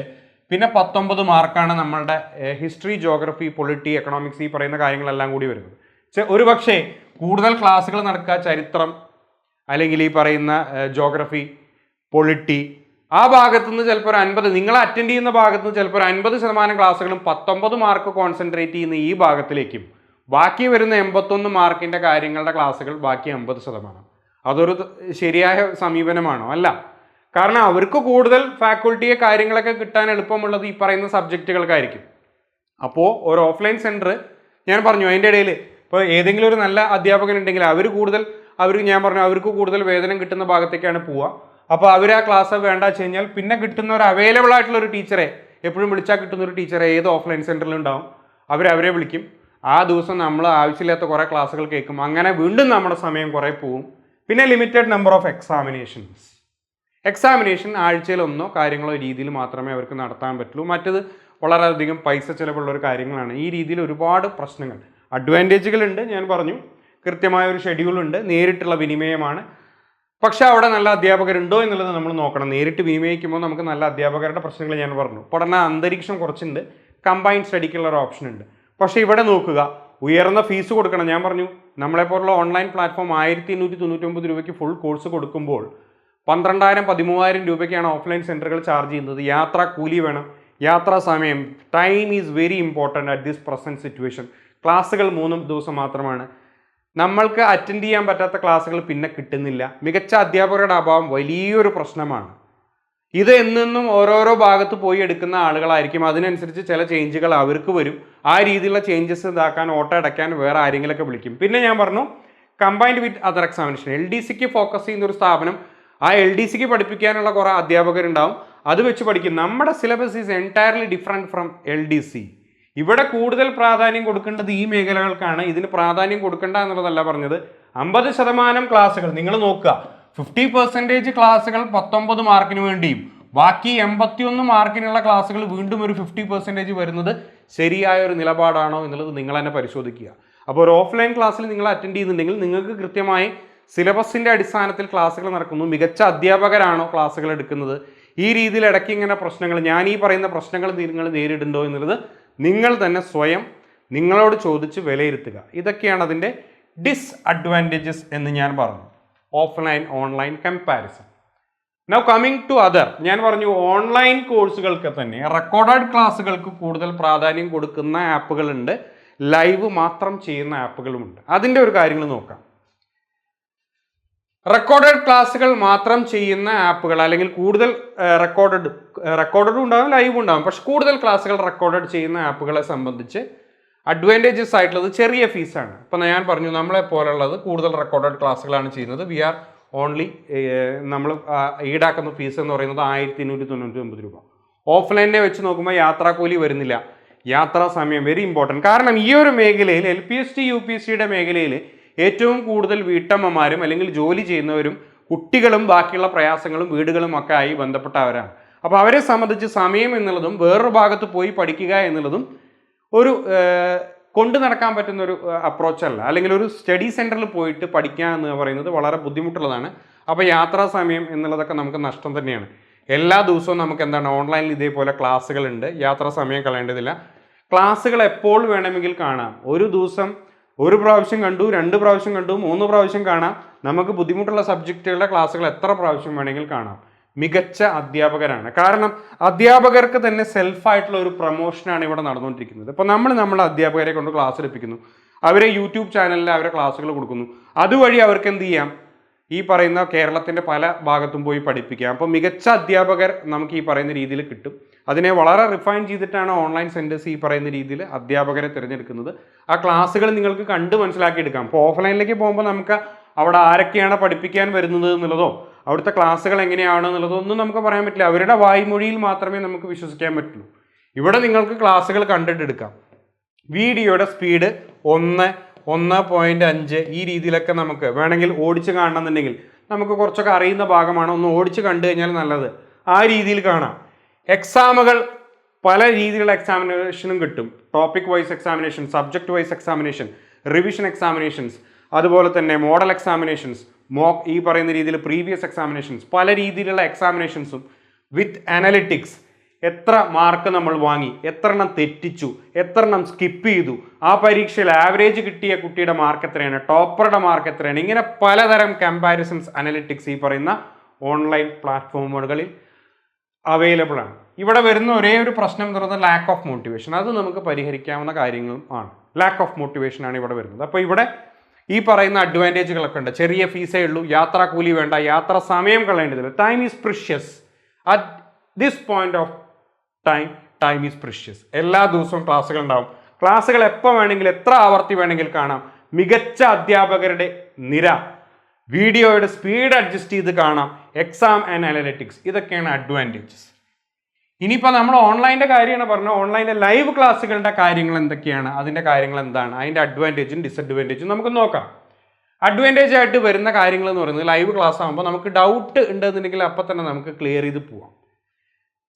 പിന്നെ പത്തൊമ്പത് മാർക്കാണ് നമ്മളുടെ ഹിസ്റ്ററി ജോഗ്രഫി പൊളിറ്റി എക്കണോമിക്സ് ഈ പറയുന്ന കാര്യങ്ങളെല്ലാം കൂടി വരുന്നത്. ഒരു പക്ഷേ കൂടുതൽ ക്ലാസ്സുകൾ നടക്കുക ചരിത്രം അല്ലെങ്കിൽ ഈ പറയുന്ന ജോഗ്രഫി പൊളിറ്റി ആ ഭാഗത്തു നിന്ന് ചിലപ്പോൾ ഒരു അൻപത് നിങ്ങൾ അറ്റൻഡ് ചെയ്യുന്ന ഭാഗത്ത് നിന്ന് ചിലപ്പോൾ ഒരു അൻപത് ശതമാനം ക്ലാസ്സുകളും പത്തൊമ്പത് മാർക്ക് കോൺസെൻട്രേറ്റ് ചെയ്യുന്ന ഈ ഭാഗത്തിലേക്കും. ബാക്കി വരുന്ന എൺപത്തൊന്ന് മാർക്കിന്റെ കാര്യങ്ങളുടെ ക്ലാസ്സുകൾ ബാക്കി അമ്പത് ശതമാനം. അതൊരു ശരിയായ സമീപനമാണോ? അല്ല. കാരണം അവർക്ക് കൂടുതൽ ഫാക്കൾട്ടിയെ കാര്യങ്ങളൊക്കെ കിട്ടാൻ എളുപ്പമുള്ളത് ഈ പറയുന്ന സബ്ജക്റ്റുകൾക്കായിരിക്കും അപ്പോൾ ഒരു ഓഫ്ലൈൻ സെന്റർ ഞാൻ പറഞ്ഞു അതിന്റെ ഇടയിൽ ഇപ്പോൾ ഏതെങ്കിലും ഒരു നല്ല അധ്യാപകൻ ഉണ്ടെങ്കിൽ അവർ കൂടുതൽ അവർ ഞാൻ പറഞ്ഞു അവർക്ക് കൂടുതൽ വേതനം കിട്ടുന്ന ഭാഗത്തേക്കാണ് പോവുക. അപ്പോൾ അവർ ആ ക്ലാസ് വേണ്ട വെച്ച് കഴിഞ്ഞാൽ പിന്നെ കിട്ടുന്ന ഒരു അവൈലബിൾ ആയിട്ടുള്ള ഒരു ടീച്ചറെ എപ്പോഴും വിളിച്ചാൽ കിട്ടുന്ന ഒരു ടീച്ചറെ ഏത് ഓഫ്ലൈൻ സെന്ററിലും ഉണ്ടാവും. അവർ അവരെ വിളിക്കും. ആ ദിവസം നമ്മൾ ആവശ്യമില്ലാത്ത കുറേ ക്ലാസ്സുകൾ കേൾക്കും. അങ്ങനെ വീണ്ടും നമ്മുടെ സമയം കുറേ പോവും. പിന്നെ limited number of examinations examination ആഴ്ചയിൽ ഒന്നോ കാര്യങ്ങളോ രീതിയിൽ മാത്രമേ അവർക്ക് നടത്താൻ പറ്റുള്ളൂ. മറ്റത് വളരെയധികം പൈസ ചിലവുള്ള ഒരു കാര്യങ്ങളാണ്. ഈ രീതിയിൽ ഒരുപാട് പ്രശ്നങ്ങൾ. അഡ്വാന്റേജുകളുണ്ട് ഞാൻ പറഞ്ഞു. കൃത്യമായ ഒരു ഷെഡ്യൂളുണ്ട് നേരിട്ടുള്ള വിനിമയമാണ്. പക്ഷേ അവിടെ നല്ല അധ്യാപകരുണ്ടോ എന്നുള്ളത് നമ്മൾ നോക്കണം. നേരിട്ട് വിനിമയിക്കുമ്പോൾ നമുക്ക് നല്ല അധ്യാപകരുടെ പ്രശ്നങ്ങൾ ഞാൻ പറഞ്ഞു. പഠന അന്തരീക്ഷം കുറച്ചുണ്ട് കമ്പൈൻഡ് സ്റ്റഡിക്കുള്ള ഒരു ഓപ്ഷൻ ഉണ്ട്. പക്ഷേ ഇവിടെ നോക്കുക ഉയർന്ന ഫീസ് കൊടുക്കണം. ഞാൻ പറഞ്ഞു നമ്മളെപ്പോലുള്ള ഓൺലൈൻ പ്ലാറ്റ്ഫോം ആയിരത്തി എണ്ണൂറ്റി തൊണ്ണൂറ്റൊമ്പത് രൂപയ്ക്ക് ഫുൾ കോഴ്സ് കൊടുക്കുമ്പോൾ പന്ത്രണ്ടായിരം പതിമൂവായിരം രൂപയ്ക്കാണ് ഓഫ്ലൈൻ സെന്ററുകൾ ചാർജ് ചെയ്യുന്നത്. യാത്രാ കൂലി വേണം. യാത്രാ സമയം time is very important at this present situation ക്ലാസ്സുകൾ മൂന്നും ദിവസം മാത്രമാണ്. നമ്മൾക്ക് അറ്റൻഡ് ചെയ്യാൻ പറ്റാത്ത ക്ലാസ്സുകൾ പിന്നെ കിട്ടുന്നില്ല. മികച്ച അധ്യാപകരുടെ അഭാവം വലിയൊരു പ്രശ്നമാണ്. ഇത് എന്നും ഓരോരോ ഭാഗത്ത് പോയി എടുക്കുന്ന ആളുകളായിരിക്കും. അതിനനുസരിച്ച് ചില ചേഞ്ചുകൾ അവർക്ക് വരും. ആ രീതിയിലുള്ള ചേഞ്ചസ് ഇതാക്കാൻ ഓട്ടോ അടയ്ക്കാൻ വേറെ ആരെങ്കിലുമൊക്കെ വിളിക്കും. പിന്നെ ഞാൻ പറഞ്ഞു combined with other examination L D സിക്ക് ഫോക്കസ് ചെയ്യുന്ന ഒരു സ്ഥാപനം ആ എൽ ഡി സിക്ക് പഠിപ്പിക്കാനുള്ള കുറേ അധ്യാപകരുണ്ടാവും. അത് വെച്ച് പഠിക്കും. നമ്മുടെ syllabus is entirely different from L D C ഇവിടെ കൂടുതൽ പ്രാധാന്യം കൊടുക്കേണ്ടത് ഈ മേഖലകൾക്കാണ്. ഇതിന് പ്രാധാന്യം കൊടുക്കേണ്ട എന്നുള്ളതല്ല പറഞ്ഞത്. അമ്പത് ശതമാനം ക്ലാസ്സുകൾ നിങ്ങൾ നോക്കുക. ഫിഫ്റ്റി പെർസെന്റേജ് ക്ലാസ്സുകൾ പത്തൊമ്പത് മാർക്കിന് വേണ്ടിയും ബാക്കി എൺപത്തിയൊന്ന് മാർക്കിനുള്ള ക്ലാസ്സുകൾ വീണ്ടും ഒരു ഫിഫ്റ്റി പെർസെന്റേജ് വരുന്നത് ശരിയായ ഒരു നിലപാടാണോ എന്നുള്ളത് നിങ്ങൾ തന്നെ പരിശോധിക്കുക. അപ്പോൾ ഒരു ഓഫ്ലൈൻ ക്ലാസ്സിൽ നിങ്ങൾ അറ്റൻഡ് ചെയ്യുന്നുണ്ടെങ്കിൽ നിങ്ങൾക്ക് കൃത്യമായി സിലബസിന്റെ അടിസ്ഥാനത്തിൽ ക്ലാസ്സുകൾ നടക്കുന്നു. മികച്ച അധ്യാപകരാണോ ക്ലാസ്സുകൾ എടുക്കുന്നത്? ഈ രീതിയിൽ ഇടയ്ക്ക് ഇങ്ങനെ പ്രശ്നങ്ങൾ ഞാൻ ഈ പറയുന്ന പ്രശ്നങ്ങൾ നിങ്ങൾ നേരിടുന്നുണ്ടോ എന്നുള്ളത് നിങ്ങൾ തന്നെ സ്വയം നിങ്ങളോട് ചോദിച്ച് വിലയിരുത്തുക. ഇതൊക്കെയാണ് അതിന്റെ ഡിസ്അഡ്വാന്റേജസ് എന്ന് ഞാൻ പറഞ്ഞു. Offline online comparison now coming to other ഞാൻ പറഞ്ഞു ഓൺലൈൻ കോഴ്സുകൾക്ക് തന്നെ റെക്കോർഡഡ് ക്ലാസ്സുകൾക്ക് കൂടുതൽ പ്രാധാന്യം കൊടുക്കുന്ന ആപ്പുകളുണ്ട്. ലൈവ് മാത്രം ചെയ്യുന്ന ആപ്പുകളുമുണ്ട്. അതിന്റെ ഒരു കാര്യങ്ങൾ നോക്കാം. റെക്കോർഡഡ് ക്ലാസ്സുകൾ മാത്രം ചെയ്യുന്ന ആപ്പുകൾ അല്ലെങ്കിൽ കൂടുതൽ റെക്കോർഡഡ് റെക്കോർഡും ഉണ്ടാകും ലൈവ് ഉണ്ടാകും പക്ഷെ കൂടുതൽ ക്ലാസ്സുകൾ റെക്കോർഡഡ് ചെയ്യുന്ന ആപ്പുകളെ സംബന്ധിച്ച് അഡ്വാന്റേജസ് ആയിട്ടുള്ളത് ചെറിയ ഫീസാണ് ഇപ്പം ഞാൻ പറഞ്ഞു നമ്മളെ പോലുള്ളത് കൂടുതൽ റെക്കോർഡഡ് ക്ലാസ്സുകളാണ് ചെയ്യുന്നത്. വി ആർ ഓൺലി നമ്മൾ ഈടാക്കുന്ന ഫീസ് എന്ന് പറയുന്നത് ആയിരത്തി ഇരുന്നൂറ്റി തൊണ്ണൂറ്റി ഒമ്പത് രൂപ. ഓഫ്ലൈനെ വെച്ച് നോക്കുമ്പോൾ യാത്രാക്കൂലി വരുന്നില്ല. യാത്രാ സമയം വെരി ഇമ്പോർട്ടന്റ് കാരണം ഈ ഒരു മേഖലയിൽ L P S T U P S സിയുടെ മേഖലയിൽ ഏറ്റവും കൂടുതൽ വീട്ടമ്മമാരും അല്ലെങ്കിൽ ജോലി ചെയ്യുന്നവരും കുട്ടികളും ബാക്കിയുള്ള പ്രയാസങ്ങളും വീടുകളും ഒക്കെ ആയി ബന്ധപ്പെട്ടവരാണ് അപ്പോൾ അവരെ സംബന്ധിച്ച് സമയം എന്നുള്ളതും വേറൊരു ഭാഗത്ത് പോയി പഠിക്കുക എന്നുള്ളതും ഒരു കൊണ്ടു നടക്കാൻ പറ്റുന്ന ഒരു അപ്രോച്ച് അല്ല. അല്ലെങ്കിൽ ഒരു സ്റ്റഡി സെന്ററിൽ പോയിട്ട് പഠിക്കുക എന്ന് പറയുന്നത് വളരെ ബുദ്ധിമുട്ടുള്ളതാണ്. അപ്പോൾ യാത്രാ സമയം എന്നുള്ളതൊക്കെ നമുക്ക് നഷ്ടം തന്നെയാണ്. എല്ലാ ദിവസവും നമുക്ക് എന്താണ് ഓൺലൈനിൽ ഇതേപോലെ ക്ലാസ്സുകളുണ്ട് യാത്രാ സമയം കളയേണ്ടതില്ല. ക്ലാസ്സുകൾ എപ്പോൾ വേണമെങ്കിൽ കാണാം. ഒരു ദിവസം ഒരു പ്രാവശ്യം കണ്ടു രണ്ട് പ്രാവശ്യം കണ്ടു മൂന്ന് പ്രാവശ്യം കാണാം. നമുക്ക് ബുദ്ധിമുട്ടുള്ള സബ്ജക്റ്റുകളുടെ ക്ലാസ്സുകൾ എത്ര പ്രാവശ്യം വേണമെങ്കിൽ കാണാം. മികച്ച അധ്യാപകരാണ്. കാരണം അധ്യാപകർക്ക് തന്നെ സെൽഫായിട്ടുള്ള ഒരു പ്രൊമോഷനാണ് ഇവിടെ നടന്നുകൊണ്ടിരിക്കുന്നത്. ഇപ്പോൾ നമ്മൾ നമ്മളെ അധ്യാപകരെ കൊണ്ട് ക്ലാസ് എടുപ്പിക്കുന്നു. അവരെ യൂട്യൂബ് ചാനലിൽ അവരെ ക്ലാസ്സുകൾ കൊടുക്കുന്നു. അതുവഴി അവർക്ക് എന്ത് ചെയ്യാം? ഈ പറയുന്ന കേരളത്തിന്റെ പല ഭാഗത്തും പോയി പഠിപ്പിക്കാം. അപ്പോൾ മികച്ച അധ്യാപകർ നമുക്ക് ഈ പറയുന്ന രീതിയിൽ കിട്ടും. അതിനെ വളരെ റിഫൈൻ ചെയ്തിട്ടാണ് ഓൺലൈൻ സെന്റേഴ്സ് ഈ പറയുന്ന രീതിയിൽ അധ്യാപകരെ തിരഞ്ഞെടുക്കുന്നത്. ആ ക്ലാസ്സുകൾ നിങ്ങൾക്ക് കണ്ട് മനസ്സിലാക്കിയെടുക്കാം. ഇപ്പോൾ ഓഫ്ലൈനിലേക്ക് പോകുമ്പോൾ നമുക്ക് അവിടെ ആരൊക്കെയാണ് പഠിപ്പിക്കാൻ വരുന്നത് എന്നുള്ളതോ അവിടുത്തെ ക്ലാസ്സുകൾ എങ്ങനെയാണ് എന്നുള്ളതോ ഒന്നും നമുക്ക് പറയാൻ പറ്റില്ല. അവരുടെ വായ്മൊഴിയിൽ മാത്രമേ നമുക്ക് വിശ്വസിക്കാൻ പറ്റുള്ളൂ. ഇവിടെ നിങ്ങൾക്ക് ക്ലാസ്സുകൾ കണ്ടിട്ടെടുക്കാം വീഡിയോയുടെ സ്പീഡ് ഒന്ന് ഒന്ന് പോയിന്റ് അഞ്ച് ഈ രീതിയിലൊക്കെ നമുക്ക് വേണമെങ്കിൽ ഓടിച്ച് കാണണമെന്നുണ്ടെങ്കിൽ നമുക്ക് കുറച്ചൊക്കെ അറിയുന്ന ഭാഗമാണ്. ഒന്ന് ഓടിച്ച് കണ്ടു കഴിഞ്ഞാൽ നല്ലത്. ആ രീതിയിൽ കാണാം. എക്സാമുകൾ പല രീതിയിലുള്ള എക്സാമിനേഷനും കിട്ടും. Topic wise examination subject wise examination revision examinations അതുപോലെ തന്നെ മോഡൽ എക്സാമിനേഷൻസ് മോക്ക് ഈ പറയുന്ന രീതിയിൽ പ്രീവിയസ് എക്സാമിനേഷൻസ് പല രീതിയിലുള്ള എക്സാമിനേഷൻസും വിത്ത് അനലിറ്റിക്സ് എത്ര മാർക്ക് നമ്മൾ വാങ്ങി എത്ര എണ്ണം തെറ്റിച്ചു എത്ര എണ്ണം സ്കിപ്പ് ചെയ്തു. ആ പരീക്ഷയിൽ ആവറേജ് കിട്ടിയ കുട്ടിയുടെ മാർക്ക് എത്രയാണ് ടോപ്പറുടെ മാർക്ക് എത്രയാണ് ഇങ്ങനെ പലതരം കമ്പാരിസൺസ് അനലിറ്റിക്സ് ഈ പറയുന്ന ഓൺലൈൻ പ്ലാറ്റ്ഫോമുകളിൽ അവൈലബിൾ ആണ്. ഇവിടെ വരുന്ന ഒരേ ഒരു പ്രശ്നം എന്ന് പറയുന്നത് ലാക്ക് ഓഫ് മോട്ടിവേഷൻ അത് നമുക്ക് പരിഹരിക്കാവുന്ന കാര്യങ്ങളും ആണ്. ലാക്ക് ഓഫ് മോട്ടിവേഷൻ ആണ് ഇവിടെ വരുന്നത്. അപ്പോൾ ഇവിടെ ഈ പറയുന്ന അഡ്വാന്റേജുകളൊക്കെ ഉണ്ട്. ചെറിയ ഫീസേ ഉള്ളൂ യാത്രാ കൂലി വേണ്ട യാത്ര സമയം കളയേണ്ടതില്ല. Time is precious at this point of time time is precious എല്ലാ ദിവസവും ക്ലാസ്സുകൾ ഉണ്ടാവും. ക്ലാസ്സുകൾ എപ്പോൾ വേണമെങ്കിലും എത്ര ആവർത്തി വേണമെങ്കിൽ കാണാം. മികച്ച അധ്യാപകരുടെ നിര. വീഡിയോയുടെ സ്പീഡ് അഡ്ജസ്റ്റ് ചെയ്ത് കാണാം. എക്സാം ആൻഡ് അനലറ്റിക്സ് ഇതൊക്കെയാണ് അഡ്വാന്റേജസ് ഇനിയിപ്പോൾ നമ്മൾ ഓൺലൈന്റെ കാര്യമാണ് പറഞ്ഞത്. ഓൺലൈനിലെ ലൈവ് ക്ലാസ്സുകളുടെ കാര്യങ്ങൾ എന്തൊക്കെയാണ്? അതിന്റെ കാര്യങ്ങൾ എന്താണ്? അതിന്റെ അഡ്വാന്റേജും ഡിസഡ്വാന്റേജും നമുക്ക് നോക്കാം. അഡ്വാന്റേജ് ആയിട്ട് വരുന്ന കാര്യങ്ങൾ എന്ന് പറയുന്നത് ലൈവ് ക്ലാസ് ആകുമ്പോൾ നമുക്ക് ഡൗട്ട് ഉണ്ടെന്നുണ്ടെങ്കിൽ അപ്പം തന്നെ നമുക്ക് ക്ലിയർ ചെയ്ത് പോവാം.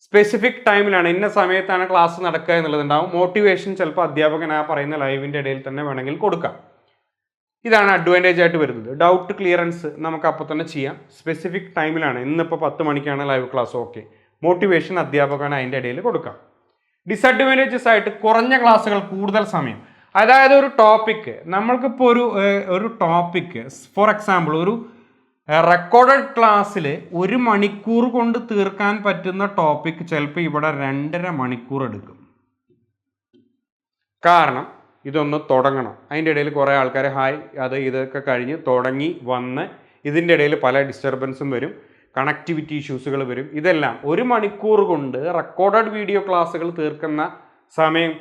സ്പെസിഫിക് ടൈമിലാണ് ഇന്ന സമയത്താണ് ക്ലാസ് നടക്കുക എന്നുള്ളതുണ്ടാവും. മോട്ടിവേഷൻ ചിലപ്പോൾ അധ്യാപകൻ ആ പറയുന്ന ലൈവിന്റെ ഇടയിൽ തന്നെ വേണമെങ്കിൽ കൊടുക്കാം. ഇതാണ് അഡ്വാന്റേജ് ആയിട്ട് വരുന്നത്. ഡൗട്ട് ക്ലിയറൻസ് നമുക്ക് അപ്പോൾ തന്നെ ചെയ്യാം. സ്പെസിഫിക് ടൈമിലാണ് ഇന്നിപ്പോൾ പത്ത് മണിക്കാണ് ലൈവ് ക്ലാസ് ഓക്കെ മോട്ടിവേഷൻ അധ്യാപകൻ അതിന്റെ ഇടയിൽ കൊടുക്കാം. ഡിസഡ്വാന്റേജസ് ആയിട്ട് കുറഞ്ഞ ക്ലാസ്സുകൾ കൂടുതൽ സമയം. അതായത് ഒരു ടോപ്പിക്ക് നമ്മൾക്കിപ്പോൾ ഒരു ഒരു ടോപ്പിക്ക് ഫോർ എക്സാമ്പിൾ ഒരു റെക്കോർഡഡ് ക്ലാസ്സിൽ ഒരു മണിക്കൂർ കൊണ്ട് തീർക്കാൻ പറ്റുന്ന ടോപ്പിക് ചിലപ്പോൾ ഇവിടെ രണ്ടര മണിക്കൂർ എടുക്കും. കാരണം ഇതൊന്ന് തുടങ്ങണം. അതിന്റെ ഇടയിൽ കുറേ ആൾക്കാർ ഹായ് അത് ഇതൊക്കെ കഴിഞ്ഞ് തുടങ്ങി വന്ന് ഇതിന്റെ ഇടയിൽ പല ഡിസ്റ്റർബൻസും വരും കണക്ടിവിറ്റി ഇഷ്യൂസുകൾ വരും. ഇതെല്ലാം ഒരു മണിക്കൂർ കൊണ്ട് റെക്കോർഡഡ് വീഡിയോ ക്ലാസ്സുകൾ തീർക്കുന്ന സമയം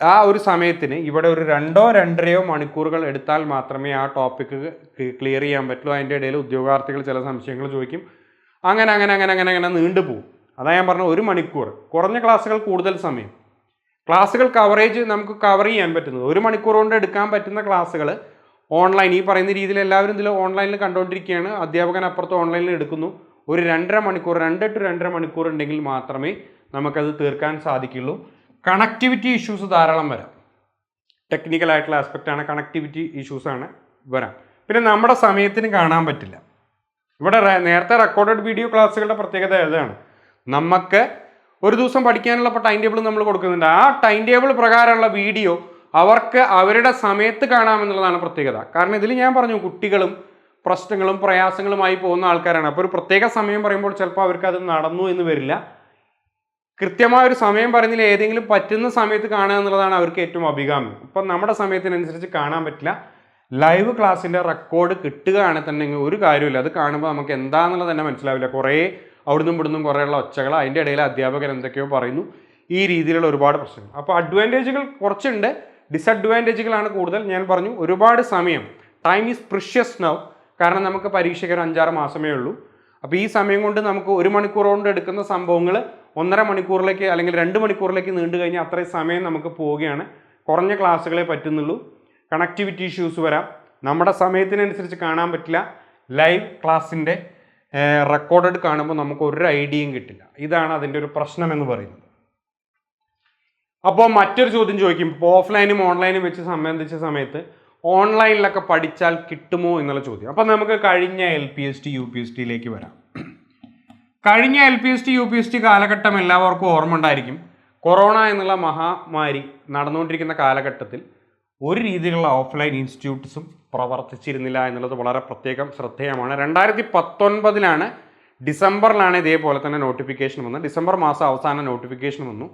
ആ ഒരു സമയത്തിന് ഇവിടെ ഒരു രണ്ടോ രണ്ടരയോ മണിക്കൂറുകൾ എടുത്താൽ മാത്രമേ ആ ടോപ്പിക്ക് ക്ലിയർ ചെയ്യാൻ പറ്റുള്ളൂ. അതിന്റെ ഇടയിൽ ഉദ്യോഗാർത്ഥികൾ ചില സംശയങ്ങൾ ചോദിക്കും. അങ്ങനെ അങ്ങനെ അങ്ങനെ അങ്ങനെ അങ്ങനെ നീണ്ടു പോകും അതാ ഞാൻ പറഞ്ഞ ഒരു മണിക്കൂർ. കുറഞ്ഞ ക്ലാസ്സുകൾ കൂടുതൽ സമയം. ക്ലാസ്സുകൾ കവറേജ് നമുക്ക് കവർ ചെയ്യാൻ പറ്റുന്നത്. ഒരു മണിക്കൂർ കൊണ്ട് എടുക്കാൻ പറ്റുന്ന ക്ലാസ്സുകൾ ഓൺലൈൻ ഈ പറയുന്ന രീതിയിൽ എല്ലാവരും ഇതിൽ ഓൺലൈനിൽ കണ്ടുകൊണ്ടിരിക്കുകയാണ് അധ്യാപകൻ അപ്പുറത്ത് ഓൺലൈനിൽ എടുക്കുന്നു. ഒരു രണ്ടര മണിക്കൂർ രണ്ട് ടു രണ്ടര മണിക്കൂർ ഉണ്ടെങ്കിൽ മാത്രമേ നമുക്കത് തീർക്കാൻ സാധിക്കുള്ളൂ. കണക്ടിവിറ്റി ഇഷ്യൂസ് ധാരാളം വരാം. ആസ്പെക്റ്റ് ആണ് കണക്ടിവിറ്റി ഇഷ്യൂസാണ് വരാം. പിന്നെ നമ്മുടെ സമയത്തിന് കാണാൻ പറ്റില്ല. ഇവിടെ നേരത്തെ റെക്കോർഡഡ് വീഡിയോ ക്ലാസ്സുകളുടെ പ്രത്യേകത ഏതാണ്? നമുക്ക് ഒരു ദിവസം പഠിക്കാനുള്ള ടൈം ടേബിൾ നമ്മൾ കൊടുക്കുന്നുണ്ട്. ആ ടൈം ടേബിൾ പ്രകാരമുള്ള വീഡിയോ അവർക്ക് അവരുടെ സമയത്ത് കാണാമെന്നുള്ളതാണ് പ്രത്യേകത. കാരണം ഇതിൽ ഞാൻ പറഞ്ഞു കുട്ടികളും പ്രശ്നങ്ങളും പ്രയാസങ്ങളുമായി പോകുന്ന ആൾക്കാരാണ്. അപ്പോൾ ഒരു പ്രത്യേക സമയം പറയുമ്പോൾ ചിലപ്പോൾ അവർക്ക് അത് നടന്നു എന്ന് വരില്ല. കൃത്യമായ ഒരു സമയം പറഞ്ഞില്ല ഏതെങ്കിലും പറ്റുന്ന സമയത്ത് കാണുക എന്നുള്ളതാണ് അവർക്ക് ഏറ്റവും അഭികാമ്യം. ഇപ്പം നമ്മുടെ സമയത്തിനനുസരിച്ച് കാണാൻ പറ്റില്ല. ലൈവ് ക്ലാസ്സിന്റെ റെക്കോർഡ് കിട്ടുകയാണെങ്കിൽ തന്നെ ഒരു കാര്യമില്ല അത് കാണുമ്പോൾ നമുക്ക് എന്താണെന്നുള്ളത് തന്നെ മനസ്സിലാവില്ല. കുറേ അവിടുന്നും ഇവിടുന്നും കുറേയുള്ള ഒച്ചകൾ അതിന്റെ ഇടയിൽ അധ്യാപകർ എന്തൊക്കെയോ പറയുന്നു. ഈ രീതിയിലുള്ള ഒരുപാട് പ്രശ്നങ്ങൾ. അപ്പോൾ അഡ്വാന്റേജുകൾ കുറച്ചുണ്ട്. ഡിസഡ്വാന്റേജുകളാണ് കൂടുതൽ. ഞാൻ പറഞ്ഞു ഒരുപാട് സമയം. ടൈം ഈസ് പ്രിഷ്യസ് നൗ കാരണം നമുക്ക് പരീക്ഷയ്ക്ക് ഒരു അഞ്ചാറ് മാസമേ ഉള്ളൂ. അപ്പോൾ ഈ സമയം കൊണ്ട് നമുക്ക് ഒരു മണിക്കൂർ കൊണ്ട് എടുക്കുന്ന സംഭവങ്ങൾ ഒന്നര മണിക്കൂറിലേക്ക് അല്ലെങ്കിൽ രണ്ട് മണിക്കൂറിലേക്ക് നീണ്ടു കഴിഞ്ഞാൽ അത്രയും സമയം നമുക്ക് പോവുകയാണ്. കുറഞ്ഞ ക്ലാസ്സുകളെ പറ്റുന്നുള്ളൂ. കണക്ടിവിറ്റി ഇഷ്യൂസ് വരാം. നമ്മുടെ സമയത്തിനനുസരിച്ച് കാണാൻ പറ്റില്ല. ലൈവ് ക്ലാസ്സിന്റെ റെക്കോർഡഡ് കാണുമ്പോൾ നമുക്ക് ഒരു ഐഡിയയും കിട്ടില്ല. ഇതാണ് അതിന്റെ ഒരു പ്രശ്നം എന്ന് പറയുന്നത്. അപ്പോൾ മറ്റൊരു ചോദ്യം ചോദിക്കും. ഇപ്പോൾ ഓഫ്ലൈനും ഓൺലൈനും വെച്ച് സംബന്ധിച്ച സമയത്ത് ഓൺലൈനിലൊക്കെ പഠിച്ചാൽ കിട്ടുമോ എന്നുള്ള ചോദ്യം. അപ്പോൾ നമുക്ക് കഴിഞ്ഞ L P S T U P S ടിയിലേക്ക് വരാം. കഴിഞ്ഞ L P S T U P S T കാലഘട്ടം എല്ലാവർക്കും ഓർമ്മ ഉണ്ടായിരിക്കും കൊറോണ എന്നുള്ള മഹാമാരി നടന്നുകൊണ്ടിരിക്കുന്ന കാലഘട്ടത്തിൽ ഒരു രീതിയിലുള്ള ഓഫ്ലൈൻ ഇൻസ്റ്റിറ്റ്യൂട്ട്സും പ്രവർത്തിച്ചിരുന്നില്ല എന്നുള്ളത് വളരെ പ്രത്യേകം ശ്രദ്ധേയമാണ്. രണ്ടായിരത്തി പത്തൊൻപതിലാണ് ഡിസംബറിലാണ് ഇതേപോലെ തന്നെ നോട്ടിഫിക്കേഷൻ വന്നത്. ഡിസംബർ മാസം അവസാന നോട്ടിഫിക്കേഷൻ വന്നു.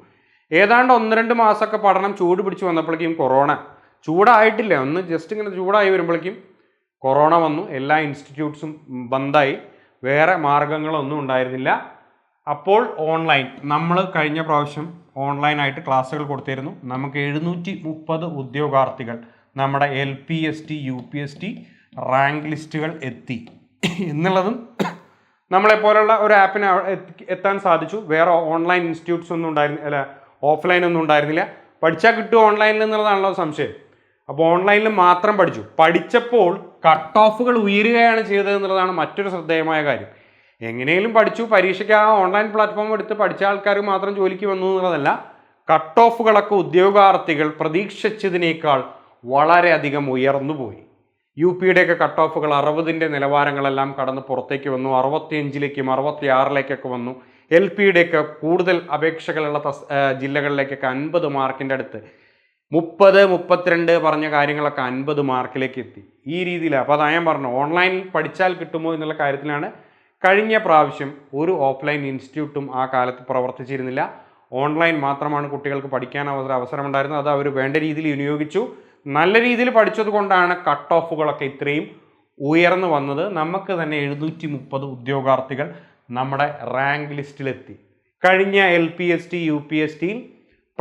ഏതാണ്ട് ഒന്ന് രണ്ട് മാസമൊക്കെ പഠനം ചൂട് പിടിച്ച് വന്നപ്പോഴേക്കും കൊറോണ ചൂടായിട്ടില്ല. ഒന്ന് ജസ്റ്റ് ഇങ്ങനെ ചൂടായി വരുമ്പോഴേക്കും കൊറോണ വന്നു. എല്ലാ ഇൻസ്റ്റിറ്റ്യൂട്ട്സും ബന്ധായി വേറെ മാർഗങ്ങളൊന്നും ഉണ്ടായിരുന്നില്ല. അപ്പോൾ ഓൺലൈൻ നമ്മൾ കഴിഞ്ഞ പ്രാവശ്യം ഓൺലൈനായിട്ട് ക്ലാസ്സുകൾ കൊടുത്തിരുന്നു. നമുക്ക് എഴുന്നൂറ്റി മുപ്പത് ഉദ്യോഗാർത്ഥികൾ നമ്മുടെ L P S T U P S T rank lists എത്തി. എന്നുള്ളതും നമ്മളെപ്പോലുള്ള ഒരു ആപ്പിന് എത്താൻ സാധിച്ചു. വേറെ ഓൺലൈൻ ഇൻസ്റ്റിറ്റ്യൂട്ട്സ് ഒന്നും ഉണ്ടായിരുന്നില്ല അല്ല ഓഫ്ലൈൻ ഒന്നും ഉണ്ടായിരുന്നില്ല. പഠിച്ചാൽ കിട്ടും ഓൺലൈനിൽ എന്നുള്ളതാണല്ലോ സംശയം. അപ്പോൾ ഓൺലൈനിൽ മാത്രം പഠിച്ചു. പഠിച്ചപ്പോൾ കട്ട് ഓഫുകൾ ഉയരുകയാണ് ചെയ്തത് എന്നുള്ളതാണ് മറ്റൊരു ശ്രദ്ധേയമായ കാര്യം. എങ്ങനെയും പഠിച്ചു പരീക്ഷയ്ക്ക് ആ ഓൺലൈൻ പ്ലാറ്റ്ഫോം എടുത്ത് പഠിച്ച ആൾക്കാർ മാത്രം ജോലിക്ക് വന്നു എന്നുള്ളതല്ല കട്ട് ഓഫുകളൊക്കെ ഉദ്യോഗാർത്ഥികൾ പ്രതീക്ഷിച്ചതിനേക്കാൾ വളരെയധികം ഉയർന്നു പോയി. യു പിയുടെയൊക്കെ കട്ട് ഓഫുകൾ അറുപതിന്റെ നിലവാരങ്ങളെല്ലാം കടന്ന് പുറത്തേക്ക് വന്നു അറുപത്തിയഞ്ചിലേക്കും അറുപത്തി ആറിലേക്കൊക്കെ വന്നു. എൽ പിയുടെയൊക്കെ കൂടുതൽ അപേക്ഷകളുള്ള ജില്ലകളിലേക്കൊക്കെ അൻപത് മാർക്കിന്റെ അടുത്ത് മുപ്പത് മുപ്പത്തിരണ്ട് പറഞ്ഞ കാര്യങ്ങളൊക്കെ അൻപത് മാർക്കിലേക്ക് എത്തി. ഈ രീതിയിലാണ് അപ്പോൾ അതാ ഞാൻ പറഞ്ഞു ഓൺലൈനിൽ പഠിച്ചാൽ കിട്ടുമോ എന്നുള്ള കാര്യത്തിലാണ് കഴിഞ്ഞ പ്രാവശ്യം ഒരു ഓഫ്ലൈൻ ഇൻസ്റ്റിറ്റ്യൂട്ടും ആ കാലത്ത് പ്രവർത്തിച്ചിരുന്നില്ല. ഓൺലൈൻ മാത്രമാണ് കുട്ടികൾക്ക് പഠിക്കാൻ അവസരം അവസരമുണ്ടായിരുന്നത്. അത് അവർ വേണ്ട രീതിയിൽ വിനിയോഗിച്ചു. നല്ല രീതിയിൽ പഠിച്ചത് കൊണ്ടാണ് കട്ട് ഓഫുകളൊക്കെ ഇത്രയും ഉയർന്നു വന്നത്. നമുക്ക് തന്നെ എഴുന്നൂറ്റി മുപ്പത് ഉദ്യോഗാർത്ഥികൾ നമ്മുടെ റാങ്ക് ലിസ്റ്റിലെത്തി. കഴിഞ്ഞ L P S T U P S ടിയിൽ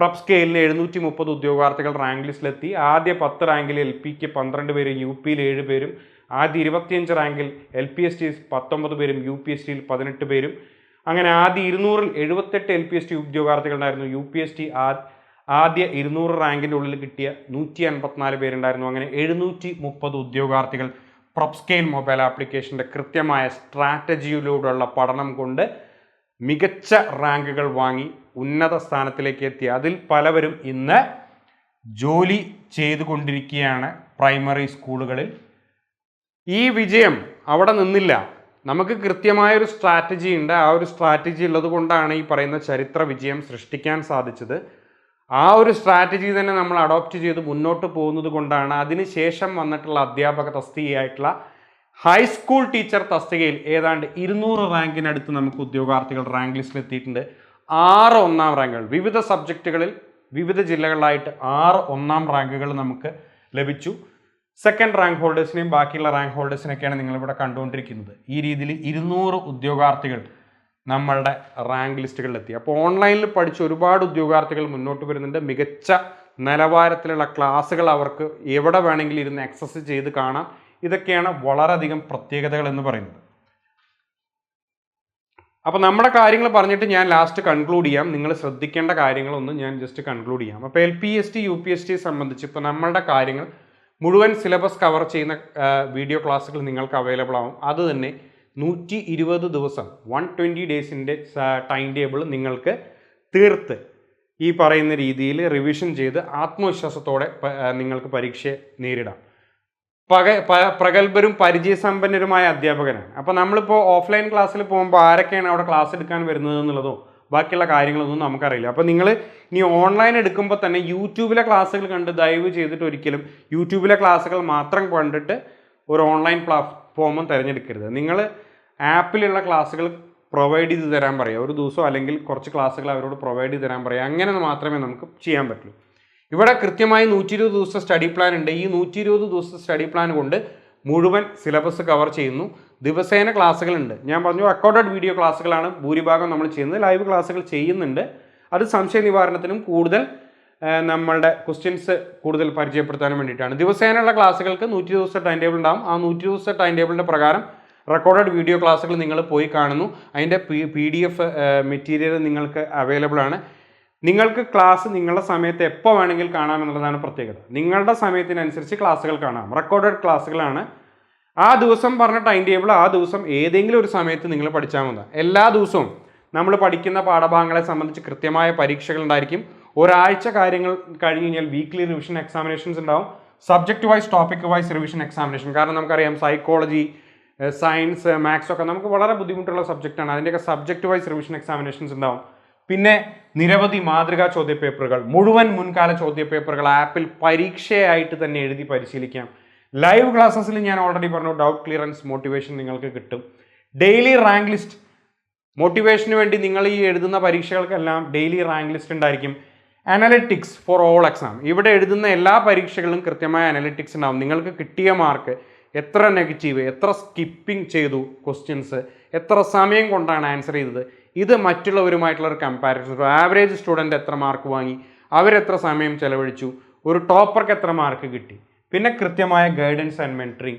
പ്രപ്പ് സ്കെയിലിന് എഴുന്നൂറ്റി മുപ്പത് ഉദ്യോഗാർത്ഥികൾ റാങ്ക് ലിസ്റ്റിലെത്തി. ആദ്യ പത്ത് റാങ്കിൽ എൽ പിക്ക് പന്ത്രണ്ട് പേരും യു പിയിൽ ഏഴ് പേരും. ആദ്യ ഇരുപത്തിയഞ്ച് റാങ്കിൽ എൽ പി എസ് ടി പത്തൊമ്പത് പേരും യു പി എസ് ടിയിൽ പതിനെട്ട് പേരും. അങ്ങനെ ആദ്യ ഇരുന്നൂറിൽ എഴുപത്തെട്ട് എൽ പി എസ് ടി ഉദ്യോഗാർത്ഥികളുണ്ടായിരുന്നു. യു പി എസ് ടി ആദ്യ ഇരുന്നൂറ് റാങ്കിന്റെ ഉള്ളിൽ കിട്ടിയ നൂറ്റി അൻപത്തിനാല് പേരുണ്ടായിരുന്നു. അങ്ങനെ എഴുന്നൂറ്റി മുപ്പത് ഉദ്യോഗാർത്ഥികൾ പ്രപ് സ്കെയിൽ മൊബൈൽ ആപ്ലിക്കേഷന്റെ കൃത്യമായ സ്ട്രാറ്റജിയിലൂടെയുള്ള പഠനം കൊണ്ട് മികച്ച റാങ്കുകൾ വാങ്ങി. ഉന്നത സ്ഥാനത്തിലേക്ക് എത്തി. അതിൽ പലവരും ഇന്ന് ജോലി ചെയ്തുകൊണ്ടിരിക്കുകയാണ് പ്രൈമറി സ്കൂളുകളിൽ. ഈ വിജയം അവിടെ നിന്നില്ല. നമുക്ക് കൃത്യമായ ഒരു സ്ട്രാറ്റജി ഉണ്ട്. ആ ഒരു സ്ട്രാറ്റജി ഉള്ളത് കൊണ്ടാണ് ഈ പറയുന്ന ചരിത്ര വിജയം സൃഷ്ടിക്കാൻ സാധിച്ചത്. ആ ഒരു സ്ട്രാറ്റജി തന്നെ നമ്മൾ അഡോപ്റ്റ് ചെയ്ത് മുന്നോട്ട് പോകുന്നത് കൊണ്ടാണ് അതിനുശേഷം വന്നിട്ടുള്ള അധ്യാപക തസ്തികയായിട്ടുള്ള ഹൈസ്കൂൾ ടീച്ചർ തസ്തികയിൽ ഏതാണ്ട് ഇരുന്നൂറ് റാങ്കിനടുത്ത് നമുക്ക് ഉദ്യോഗാർത്ഥികൾ റാങ്ക് ലിസ്റ്റിൽ എത്തിയിട്ടുണ്ട്. ആറ് ഒന്നാം റാങ്കുകൾ. വിവിധ സബ്ജക്റ്റുകളിൽ വിവിധ ജില്ലകളിലായിട്ട് ആറ് ഒന്നാം റാങ്കുകൾ നമുക്ക് ലഭിച്ചു. സെക്കൻഡ് റാങ്ക് ഹോൾഡേഴ്സിനെയും ബാക്കിയുള്ള റാങ്ക് ഹോൾഡേഴ്സിനൊക്കെയാണ് നിങ്ങളിവിടെ കണ്ടുകൊണ്ടിരിക്കുന്നത്. ഈ രീതിയിൽ ഇരുന്നൂറ് ഉദ്യോഗാർത്ഥികൾ നമ്മളുടെ റാങ്ക് ലിസ്റ്റുകളിലെത്തി. അപ്പോൾ ഓൺലൈനിൽ പഠിച്ച ഒരുപാട് ഉദ്യോഗാർത്ഥികൾ മുന്നോട്ട് വരുന്നുണ്ട്. മികച്ച നിലവാരത്തിലുള്ള ക്ലാസ്സുകൾ അവർക്ക് എവിടെ വേണമെങ്കിലും ഇരുന്ന് ആക്സസ് ചെയ്ത് കാണാം. ഇതൊക്കെയാണ് വളരെയധികം പ്രത്യേകതകൾ എന്ന് പറയുന്നത്. അപ്പോൾ നമ്മുടെ കാര്യങ്ങൾ പറഞ്ഞിട്ട് ഞാൻ ലാസ്റ്റ് കൺക്ലൂഡ് ചെയ്യാം. നിങ്ങൾ ശ്രദ്ധിക്കേണ്ട കാര്യങ്ങളൊന്നും ഞാൻ ജസ്റ്റ് കൺക്ലൂഡ് ചെയ്യാം. അപ്പോൾ L P S T U P S T സംബന്ധിച്ച് ഇപ്പോൾ നമ്മളുടെ കാര്യങ്ങൾ മുഴുവൻ സിലബസ് കവർ ചെയ്യുന്ന വീഡിയോ ക്ലാസ്സുകൾ നിങ്ങൾക്ക് അവൈലബിൾ ആവും. അത് തന്നെ നൂറ്റി ഇരുപത് ദിവസം വൺ ട്വന്റി ഡേയ്സിന്റെ ടൈം ടേബിൾ നിങ്ങൾക്ക് തീർത്ത് ഈ പറയുന്ന രീതിയിൽ റിവിഷൻ ചെയ്ത് ആത്മവിശ്വാസത്തോടെ നിങ്ങൾക്ക് പരീക്ഷയെ നേരിടാം. പക പ്രഗത്ഭരും പരിചയസമ്പന്നരുമായ അധ്യാപകനാണ്. അപ്പോൾ നമ്മളിപ്പോൾ ഓഫ്ലൈൻ ക്ലാസ്സിൽ പോകുമ്പോൾ ആരൊക്കെയാണ് അവിടെ ക്ലാസ് എടുക്കാൻ വരുന്നത് എന്നുള്ളതോ ബാക്കിയുള്ള കാര്യങ്ങളൊന്നും നമുക്കറിയില്ല. അപ്പോൾ നിങ്ങൾ ഇനി ഓൺലൈൻ എടുക്കുമ്പോൾ തന്നെ യൂട്യൂബിലെ ക്ലാസ്സുകൾ കണ്ട് ദയവ് ചെയ്തിട്ട് ഒരിക്കലും യൂട്യൂബിലെ ക്ലാസ്സുകൾ മാത്രം കണ്ടിട്ട് ഒരു ഓൺലൈൻ പ്ലാറ്റ്ഫോമും തിരഞ്ഞെടുക്കരുത്. നിങ്ങൾ ആപ്പിലുള്ള ക്ലാസ്സുകൾ പ്രൊവൈഡ് ചെയ്ത് തരാൻ പറയുക ഒരു ദിവസം അല്ലെങ്കിൽ കുറച്ച് ക്ലാസ്സുകൾ അവരോട് പ്രൊവൈഡ് ചെയ്ത് തരാൻ പറയുക അങ്ങനെ മാത്രമേ നമുക്ക് ചെയ്യാൻ പറ്റുള്ളൂ ഇവിടെ കൃത്യമായി നൂറ്റി ഇരുപത് ദിവസത്തെ സ്റ്റഡി പ്ലാൻ ഉണ്ട്. ഈ നൂറ്റി ഇരുപത് ദിവസത്തെ സ്റ്റഡി പ്ലാൻ കൊണ്ട് മുഴുവൻ സിലബസ് കവർ ചെയ്യുന്നു. ദിവസേന ക്ലാസ്സുകളുണ്ട്. ഞാൻ പറഞ്ഞു റെക്കോർഡഡ് വീഡിയോ ക്ലാസ്സുകളാണ് ഭൂരിഭാഗം നമ്മൾ ചെയ്യുന്നത്. ലൈവ് ക്ലാസ്സുകൾ ചെയ്യുന്നുണ്ട്. അത് സംശയ നിവാരണത്തിനും കൂടുതൽ നമ്മളുടെ ക്വസ്റ്റ്യൻസ് കൂടുതൽ പരിചയപ്പെടുത്താനും വേണ്ടിയിട്ടാണ്. ദിവസേനയുള്ള ക്ലാസ്സുകൾക്ക് നൂറ്റി ദിവസത്തെ ടൈം ടേബിൾ ഉണ്ടാകും ആ നൂറ്റി ദിവസത്തെ ടൈം ടേബിളിന്റെ പ്രകാരം റെക്കോർഡഡ് വീഡിയോ ക്ലാസ്സുകൾ നിങ്ങൾ പോയി കാണുന്നു. അതിന്റെ P P D F material നിങ്ങൾക്ക് അവൈലബിൾ ആണ്. നിങ്ങൾക്ക് ക്ലാസ് നിങ്ങളുടെ സമയത്ത് എപ്പോൾ വേണമെങ്കിൽ കാണാം എന്നുള്ളതാണ് പ്രത്യേകത. നിങ്ങളുടെ സമയത്തിനനുസരിച്ച് ക്ലാസ്സുകൾ കാണാം. റെക്കോർഡഡ് ക്ലാസ്സുകളാണ്. ആ ദിവസം പറഞ്ഞ ടൈം ടേബിൾ ആ ദിവസം ഏതെങ്കിലും ഒരു സമയത്ത് നിങ്ങൾ പഠിച്ചാൽ മതി. എല്ലാ ദിവസവും നമ്മൾ പഠിക്കുന്ന പാഠഭാഗങ്ങളെ സംബന്ധിച്ച് കൃത്യമായ പരീക്ഷകൾ ഉണ്ടായിരിക്കും. ഒരാഴ്ച കാര്യങ്ങൾ കഴിഞ്ഞ് കഴിഞ്ഞാൽ വീക്ക്ലി റിവിഷൻ എക്സാമിനേഷൻസ് ഉണ്ടാവും. Subject wise topic wise revision examination കാരണം നമുക്കറിയാം സൈക്കോളജി സയൻസ് മാത്സ് ഒക്കെ നമുക്ക് വളരെ ബുദ്ധിമുട്ടുള്ള സബ്ജക്റ്റാണ് അതിന്റെയൊക്കെ സബ്ജക്റ്റ് വൈസ് റിവിഷൻ എക്സാമിനേഷൻസ് ഉണ്ടാവും. പിന്നെ നിരവധി മാതൃകാ ചോദ്യപേപ്പറുകൾ മുഴുവൻ മുൻകാല ചോദ്യപേപ്പറുകൾ ആപ്പിൽ പരീക്ഷയായിട്ട് തന്നെ എഴുതി പരിശീലിക്കാം. ലൈവ് ക്ലാസ്സസിൽ ഞാൻ ഓൾറെഡി പറഞ്ഞു ഡൗട്ട് ക്ലിയറൻസ് മോട്ടിവേഷൻ നിങ്ങൾക്ക് കിട്ടും. ഡെയിലി റാങ്ക് ലിസ്റ്റ് മോട്ടിവേഷന് വേണ്ടി നിങ്ങൾ ഈ എഴുതുന്ന പരീക്ഷകൾക്കെല്ലാം ഡെയിലി റാങ്ക് ലിസ്റ്റ് ഉണ്ടായിരിക്കും. അനലിറ്റിക്സ് ഫോർ ഓൾ എക്സാം ഇവിടെ എഴുതുന്ന എല്ലാ പരീക്ഷകളിലും കൃത്യമായ അനലിറ്റിക്സ് ഉണ്ടാവും. നിങ്ങൾക്ക് കിട്ടിയ മാർക്ക് എത്ര നെഗറ്റീവ് എത്ര സ്കിപ്പിംഗ് ചെയ്തു ക്വസ്റ്റ്യൻസ് എത്ര സമയം കൊണ്ടാണ് ആൻസർ ചെയ്തത് ഇത് മറ്റുള്ളവരുമായിട്ടുള്ള ഒരു കമ്പാരിസൺ ഒരു ആവറേജ് സ്റ്റുഡന്റ് എത്ര മാർക്ക് വാങ്ങി? അവരെത്ര സമയം ചെലവഴിച്ചു? ഒരു ടോപ്പർക്ക് എത്ര മാർക്ക് കിട്ടി? പിന്നെ കൃത്യമായ ഗൈഡൻസ് ആൻഡ് മെന്ററിങ്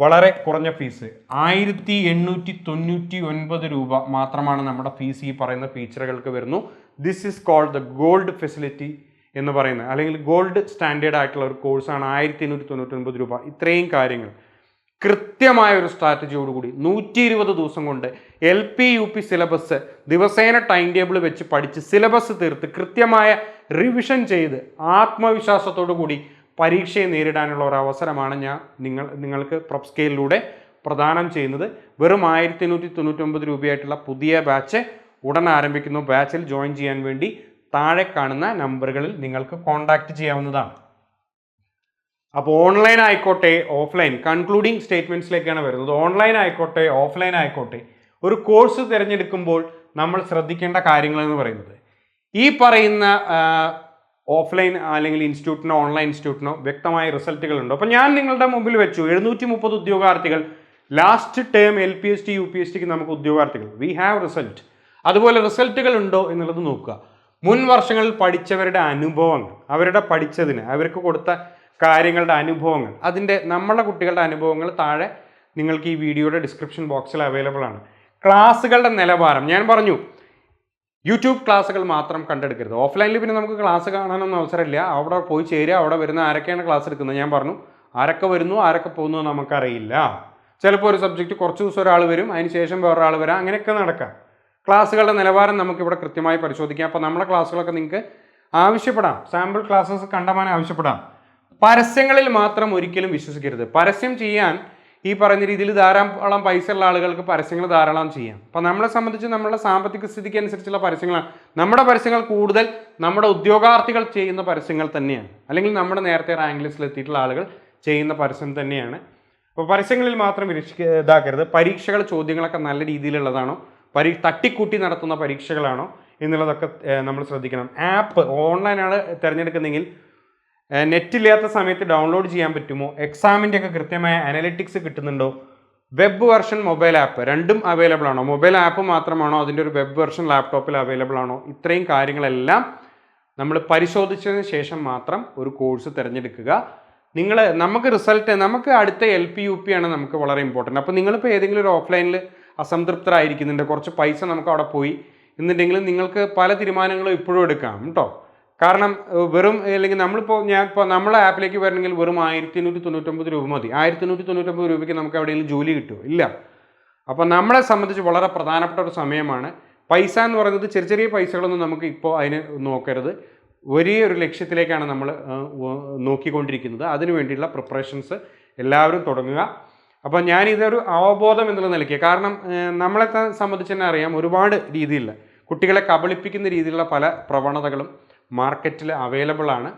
വളരെ കുറഞ്ഞ ഫീസ് ആയിരത്തി എണ്ണൂറ്റി തൊണ്ണൂറ്റി ഒൻപത് രൂപ മാത്രമാണ് നമ്മുടെ ഫീസ് ഈ പറയുന്ന ഫീച്ചറുകൾക്ക് വരുന്നു. This is called the gold facility എന്ന് പറയുന്നത്. അല്ലെങ്കിൽ ഗോൾഡ് സ്റ്റാൻഡേർഡ് ആയിട്ടുള്ള ഒരു കോഴ്സാണ് ആയിരത്തി എണ്ണൂറ്റി തൊണ്ണൂറ്റി ഒൻപത് രൂപ. ഇത്രയും കാര്യങ്ങൾ. കൃത്യമായ ഒരു സ്ട്രാറ്റജിയോടുകൂടി നൂറ്റി ഇരുപത് ദിവസം കൊണ്ട് L P U P syllabus ദിവസേന ടൈം ടേബിൾ വെച്ച് പഠിച്ച് സിലബസ് തീർത്ത് കൃത്യമായ റിവിഷൻ ചെയ്ത് ആത്മവിശ്വാസത്തോടു കൂടി പരീക്ഷയെ നേരിടാനുള്ള ഒരു അവസരമാണ് ഞാൻ നിങ്ങൾ നിങ്ങൾക്ക് പ്രൊപ് സ്കെയിലിലൂടെ പ്രദാനം ചെയ്യുന്നത്. വെറും ആയിരത്തി എണ്ണൂറ്റി തൊണ്ണൂറ്റൊമ്പത് രൂപയായിട്ടുള്ള പുതിയ ബാച്ച് ഉടൻ ആരംഭിക്കുന്നു. ബാച്ചിൽ ജോയിൻ ചെയ്യാൻ വേണ്ടി താഴെ കാണുന്ന നമ്പറുകളിൽ നിങ്ങൾക്ക് കോൺടാക്റ്റ് ചെയ്യാവുന്നതാണ്. അപ്പോൾ ഓൺലൈൻ ആയിക്കോട്ടെ ഓഫ്ലൈൻ കൺക്ലൂഡിങ് സ്റ്റേറ്റ്മെന്റ്സിലേക്കാണ് വരുന്നത്. ഓൺലൈൻ ആയിക്കോട്ടെ ഓഫ്ലൈൻ ആയിക്കോട്ടെ ഒരു കോഴ്സ് തിരഞ്ഞെടുക്കുമ്പോൾ നമ്മൾ ശ്രദ്ധിക്കേണ്ട കാര്യങ്ങൾ എന്ന് പറയുന്നത്. ഈ പറയുന്ന ഓഫ്ലൈൻ അല്ലെങ്കിൽ ഇൻസ്റ്റിറ്റ്യൂട്ടിനോ ഓൺലൈൻ ഇൻസ്റ്റിറ്റ്യൂട്ടിനോ വ്യക്തമായ റിസൾട്ടുകളുണ്ട് അപ്പോൾ ഞാൻ നിങ്ങളുടെ മുമ്പിൽ വെച്ചു എഴുന്നൂറ്റി മുപ്പത് ഉദ്യോഗാർത്ഥികൾ last term L P S T U P S tick നമുക്ക് ഉദ്യോഗാർത്ഥികൾ. വി ഹാവ് റിസൾട്ട് അതുപോലെ റിസൾട്ടുകൾ ഉണ്ടോ എന്നുള്ളത് നോക്കുക. മുൻ വർഷങ്ങളിൽ പഠിച്ചവരുടെ അനുഭവങ്ങൾ അവരുടെ പഠിച്ചതിന് അവർക്ക് കൊടുത്ത കാര്യങ്ങളുടെ അനുഭവങ്ങൾ അതിന്റെ നമ്മളെ കുട്ടികളുടെ അനുഭവങ്ങൾ താഴെ നിങ്ങൾക്ക് ഈ വീഡിയോയുടെ ഡിസ്ക്രിപ്ഷൻ ബോക്സിൽ അവൈലബിൾ ആണ്. ക്ലാസ്സുകളുടെ നിലവാരം ഞാൻ പറഞ്ഞു യൂട്യൂബ് ക്ലാസ്സുകൾ മാത്രം കണ്ടെടുക്കരുത്. ഓഫ്ലൈനിൽ പിന്നെ നമുക്ക് ക്ലാസ് കാണാനൊന്നും അവസരമില്ല. അവിടെ പോയി ചേരുക അവിടെ വരുന്ന ആരൊക്കെയാണ് ക്ലാസ് എടുക്കുന്നത്? ഞാൻ പറഞ്ഞു ആരൊക്കെ വരുന്നു ആരൊക്കെ പോകുന്നു നമുക്കറിയില്ല. ചിലപ്പോൾ ഒരു സബ്ജക്റ്റ് കുറച്ച് ദിവസം ഒരാൾ വരും അതിന് ശേഷം വേറൊരാൾ വരാം അങ്ങനെയൊക്കെ നടക്കാം. ക്ലാസ്സുകളുടെ നിലവാരം നമുക്കിവിടെ കൃത്യമായി പരിശോധിക്കാം. അപ്പോൾ നമ്മുടെ ക്ലാസ്സുകളൊക്കെ നിങ്ങൾക്ക് ആവശ്യപ്പെടാം. സാമ്പിൾ ക്ലാസ്സസ് കണ്ടമാനം ആവശ്യപ്പെടാം. പരസ്യങ്ങളിൽ മാത്രം ഒരിക്കലും വിശ്വസിക്കരുത്. പരസ്യം ചെയ്യാൻ ഈ പറയുന്ന രീതിയിൽ ധാരാളം പൈസ ഉള്ള ആളുകൾക്ക് പരസ്യങ്ങൾ ധാരാളം ചെയ്യാം. അപ്പം നമ്മളെ സംബന്ധിച്ച് നമ്മുടെ സാമ്പത്തിക സ്ഥിതിക്ക് അനുസരിച്ചുള്ള പരസ്യങ്ങളാണ്. നമ്മുടെ പരസ്യങ്ങൾ കൂടുതൽ നമ്മുടെ ഉദ്യോഗാർത്ഥികൾ ചെയ്യുന്ന പരസ്യങ്ങൾ തന്നെയാണ്. അല്ലെങ്കിൽ നമ്മുടെ നേരത്തെ റാങ്ക് ലിസ്റ്റിൽ എത്തിയിട്ടുള്ള ആളുകൾ ചെയ്യുന്ന പരസ്യം തന്നെയാണ്. അപ്പോൾ പരസ്യങ്ങളിൽ മാത്രം വിരക്ഷിക്ക ഇതാക്കരുത്. പരീക്ഷകൾ ചോദ്യങ്ങളൊക്കെ നല്ല രീതിയിലുള്ളതാണോ? പരീ തട്ടിക്കൂട്ടി നടത്തുന്ന പരീക്ഷകളാണോ? എന്നുള്ളതൊക്കെ നമ്മൾ ശ്രദ്ധിക്കണം. ആപ്പ് ഓൺലൈനാണ് തിരഞ്ഞെടുക്കുന്നതെങ്കിൽ നെറ്റ് ഇല്ലാത്ത സമയത്ത് ഡൗൺലോഡ് ചെയ്യാൻ പറ്റുമോ? എക്സാമിന്റെ ഒക്കെ കൃത്യമായ അനലിറ്റിക്സ് കിട്ടുന്നുണ്ടോ? വെബ് വെർഷൻ മൊബൈൽ ആപ്പ് രണ്ടും അവൈലബിൾ ആണോ? മൊബൈൽ ആപ്പ് മാത്രമാണോ? അതിന്റെ ഒരു വെബ് വെർഷൻ ലാപ്ടോപ്പിൽ അവൈലബിൾ ആണോ? ഇത്രയും കാര്യങ്ങളെല്ലാം നമ്മൾ പരിശോധിച്ചതിന് ശേഷം മാത്രം ഒരു കോഴ്സ് തിരഞ്ഞെടുക്കുക. നിങ്ങൾ നമുക്ക് റിസൾട്ട് നമുക്ക് അടുത്ത എൽ പി യു പി ആണ് നമുക്ക് വളരെ ഇമ്പോർട്ടന്റ് അപ്പോൾ നിങ്ങളിപ്പോൾ ഏതെങ്കിലും ഒരു ഓഫ്ലൈനിൽ അസംതൃപ്തരായിരിക്കുന്നുണ്ട്. കുറച്ച് പൈസ നമുക്ക് അവിടെ പോയി. എന്നുണ്ടെങ്കിൽ നിങ്ങൾക്ക് പല തീരുമാനങ്ങളും ഇപ്പോഴും എടുക്കാം കേട്ടോ. കാരണം വെറും അല്ലെങ്കിൽ നമ്മളിപ്പോൾ ഞാൻ ഇപ്പോൾ നമ്മളെ ആപ്പിലേക്ക് വരണമെങ്കിൽ വെറും ആയിരത്തി നൂറ്റി തൊണ്ണൂറ്റൊമ്പത് രൂപ മതി. ആയിരത്തി നൂറ്റി തൊണ്ണൂറ്റൊമ്പത് രൂപയ്ക്ക് നമുക്ക് എവിടെയെങ്കിലും ജോലി കിട്ടുമോ ഇല്ല. അപ്പോൾ നമ്മളെ സംബന്ധിച്ച് വളരെ പ്രധാനപ്പെട്ട ഒരു സമയമാണ്. പൈസ എന്ന് പറയുന്നത് ചെറിയ ചെറിയ പൈസകളൊന്നും നമുക്ക് ഇപ്പോൾ അതിന് നോക്കരുത്. ഒരേ ഒരു ലക്ഷ്യത്തിലേക്കാണ് നമ്മൾ നോക്കിക്കൊണ്ടിരിക്കുന്നത്. അതിനു വേണ്ടിയുള്ള പ്രിപ്പറേഷൻസ് എല്ലാവരും തുടങ്ങുക. അപ്പോൾ ഞാൻ ഇതൊരു അവബോധം എന്നുള്ള നിലയ്ക്ക് കാരണം നമ്മളെ സംബന്ധിച്ച് തന്നെ അറിയാം ഒരുപാട് രീതിയിൽ കുട്ടികളെ കബളിപ്പിക്കുന്ന രീതിയിലുള്ള പല പ്രവണതകളും മാർക്കറ്റിൽ അവൈലബിൾ ആണ്.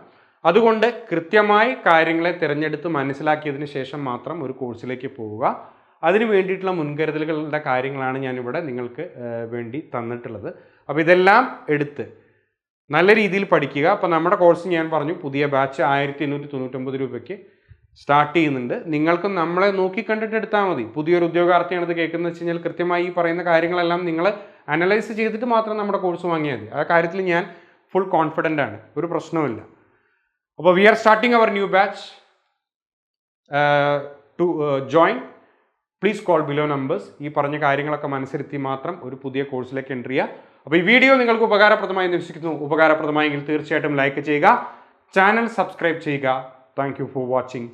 അതുകൊണ്ട് കൃത്യമായി കാര്യങ്ങളെ തിരഞ്ഞെടുത്ത് മനസ്സിലാക്കിയതിന് ശേഷം മാത്രം ഒരു കോഴ്സിലേക്ക് പോവുക. അതിന് വേണ്ടിയിട്ടുള്ള മുൻകരുതലുകളുടെ കാര്യങ്ങളാണ് ഞാനിവിടെ നിങ്ങൾക്ക് വേണ്ടി തന്നിട്ടുള്ളത്. അപ്പോൾ ഇതെല്ലാം എടുത്ത് നല്ല രീതിയിൽ പഠിക്കുക. അപ്പോൾ നമ്മുടെ കോഴ്സ് ഞാൻ പറഞ്ഞു പുതിയ ബാച്ച് ആയിരത്തി എണ്ണൂറ്റി തൊണ്ണൂറ്റൊമ്പത് രൂപയ്ക്ക് സ്റ്റാർട്ട് ചെയ്യുന്നുണ്ട്. നിങ്ങൾക്ക് നമ്മളെ നോക്കി കണ്ടിട്ട് എടുത്താൽ മതി. പുതിയൊരു ഉദ്യോഗാർത്ഥിയാണ് ഇത് കേൾക്കുന്നത് വെച്ച് കഴിഞ്ഞാൽ കൃത്യമായി ഈ പറയുന്ന കാര്യങ്ങളെല്ലാം നിങ്ങൾ അനലൈസ് ചെയ്തിട്ട് മാത്രം നമ്മുടെ കോഴ്സ് വാങ്ങിയാൽ മതി. ആ കാര്യത്തിൽ ഞാൻ ഫുൾ കോൺഫിഡന്റ് ആണ്. ഒരു പ്രശ്നവുമില്ല അപ്പോൾ we are starting our new batch to join please call below numbers ഈ പറഞ്ഞ കാര്യങ്ങളൊക്കെ മനസ്സിരുത്തി മാത്രം ഒരു പുതിയ കോഴ്സിലേക്ക് എന്റർ ചെയ്യുക. അപ്പോൾ ഈ വീഡിയോ നിങ്ങൾക്ക് ഉപകാരപ്രദമായി എന്ന് ഉപകാരപ്രദമായെങ്കിൽ തീർച്ചയായിട്ടും ലൈക്ക് ചെയ്യുക. ചാനൽ സബ്സ്ക്രൈബ് ചെയ്യുക. Thank for watching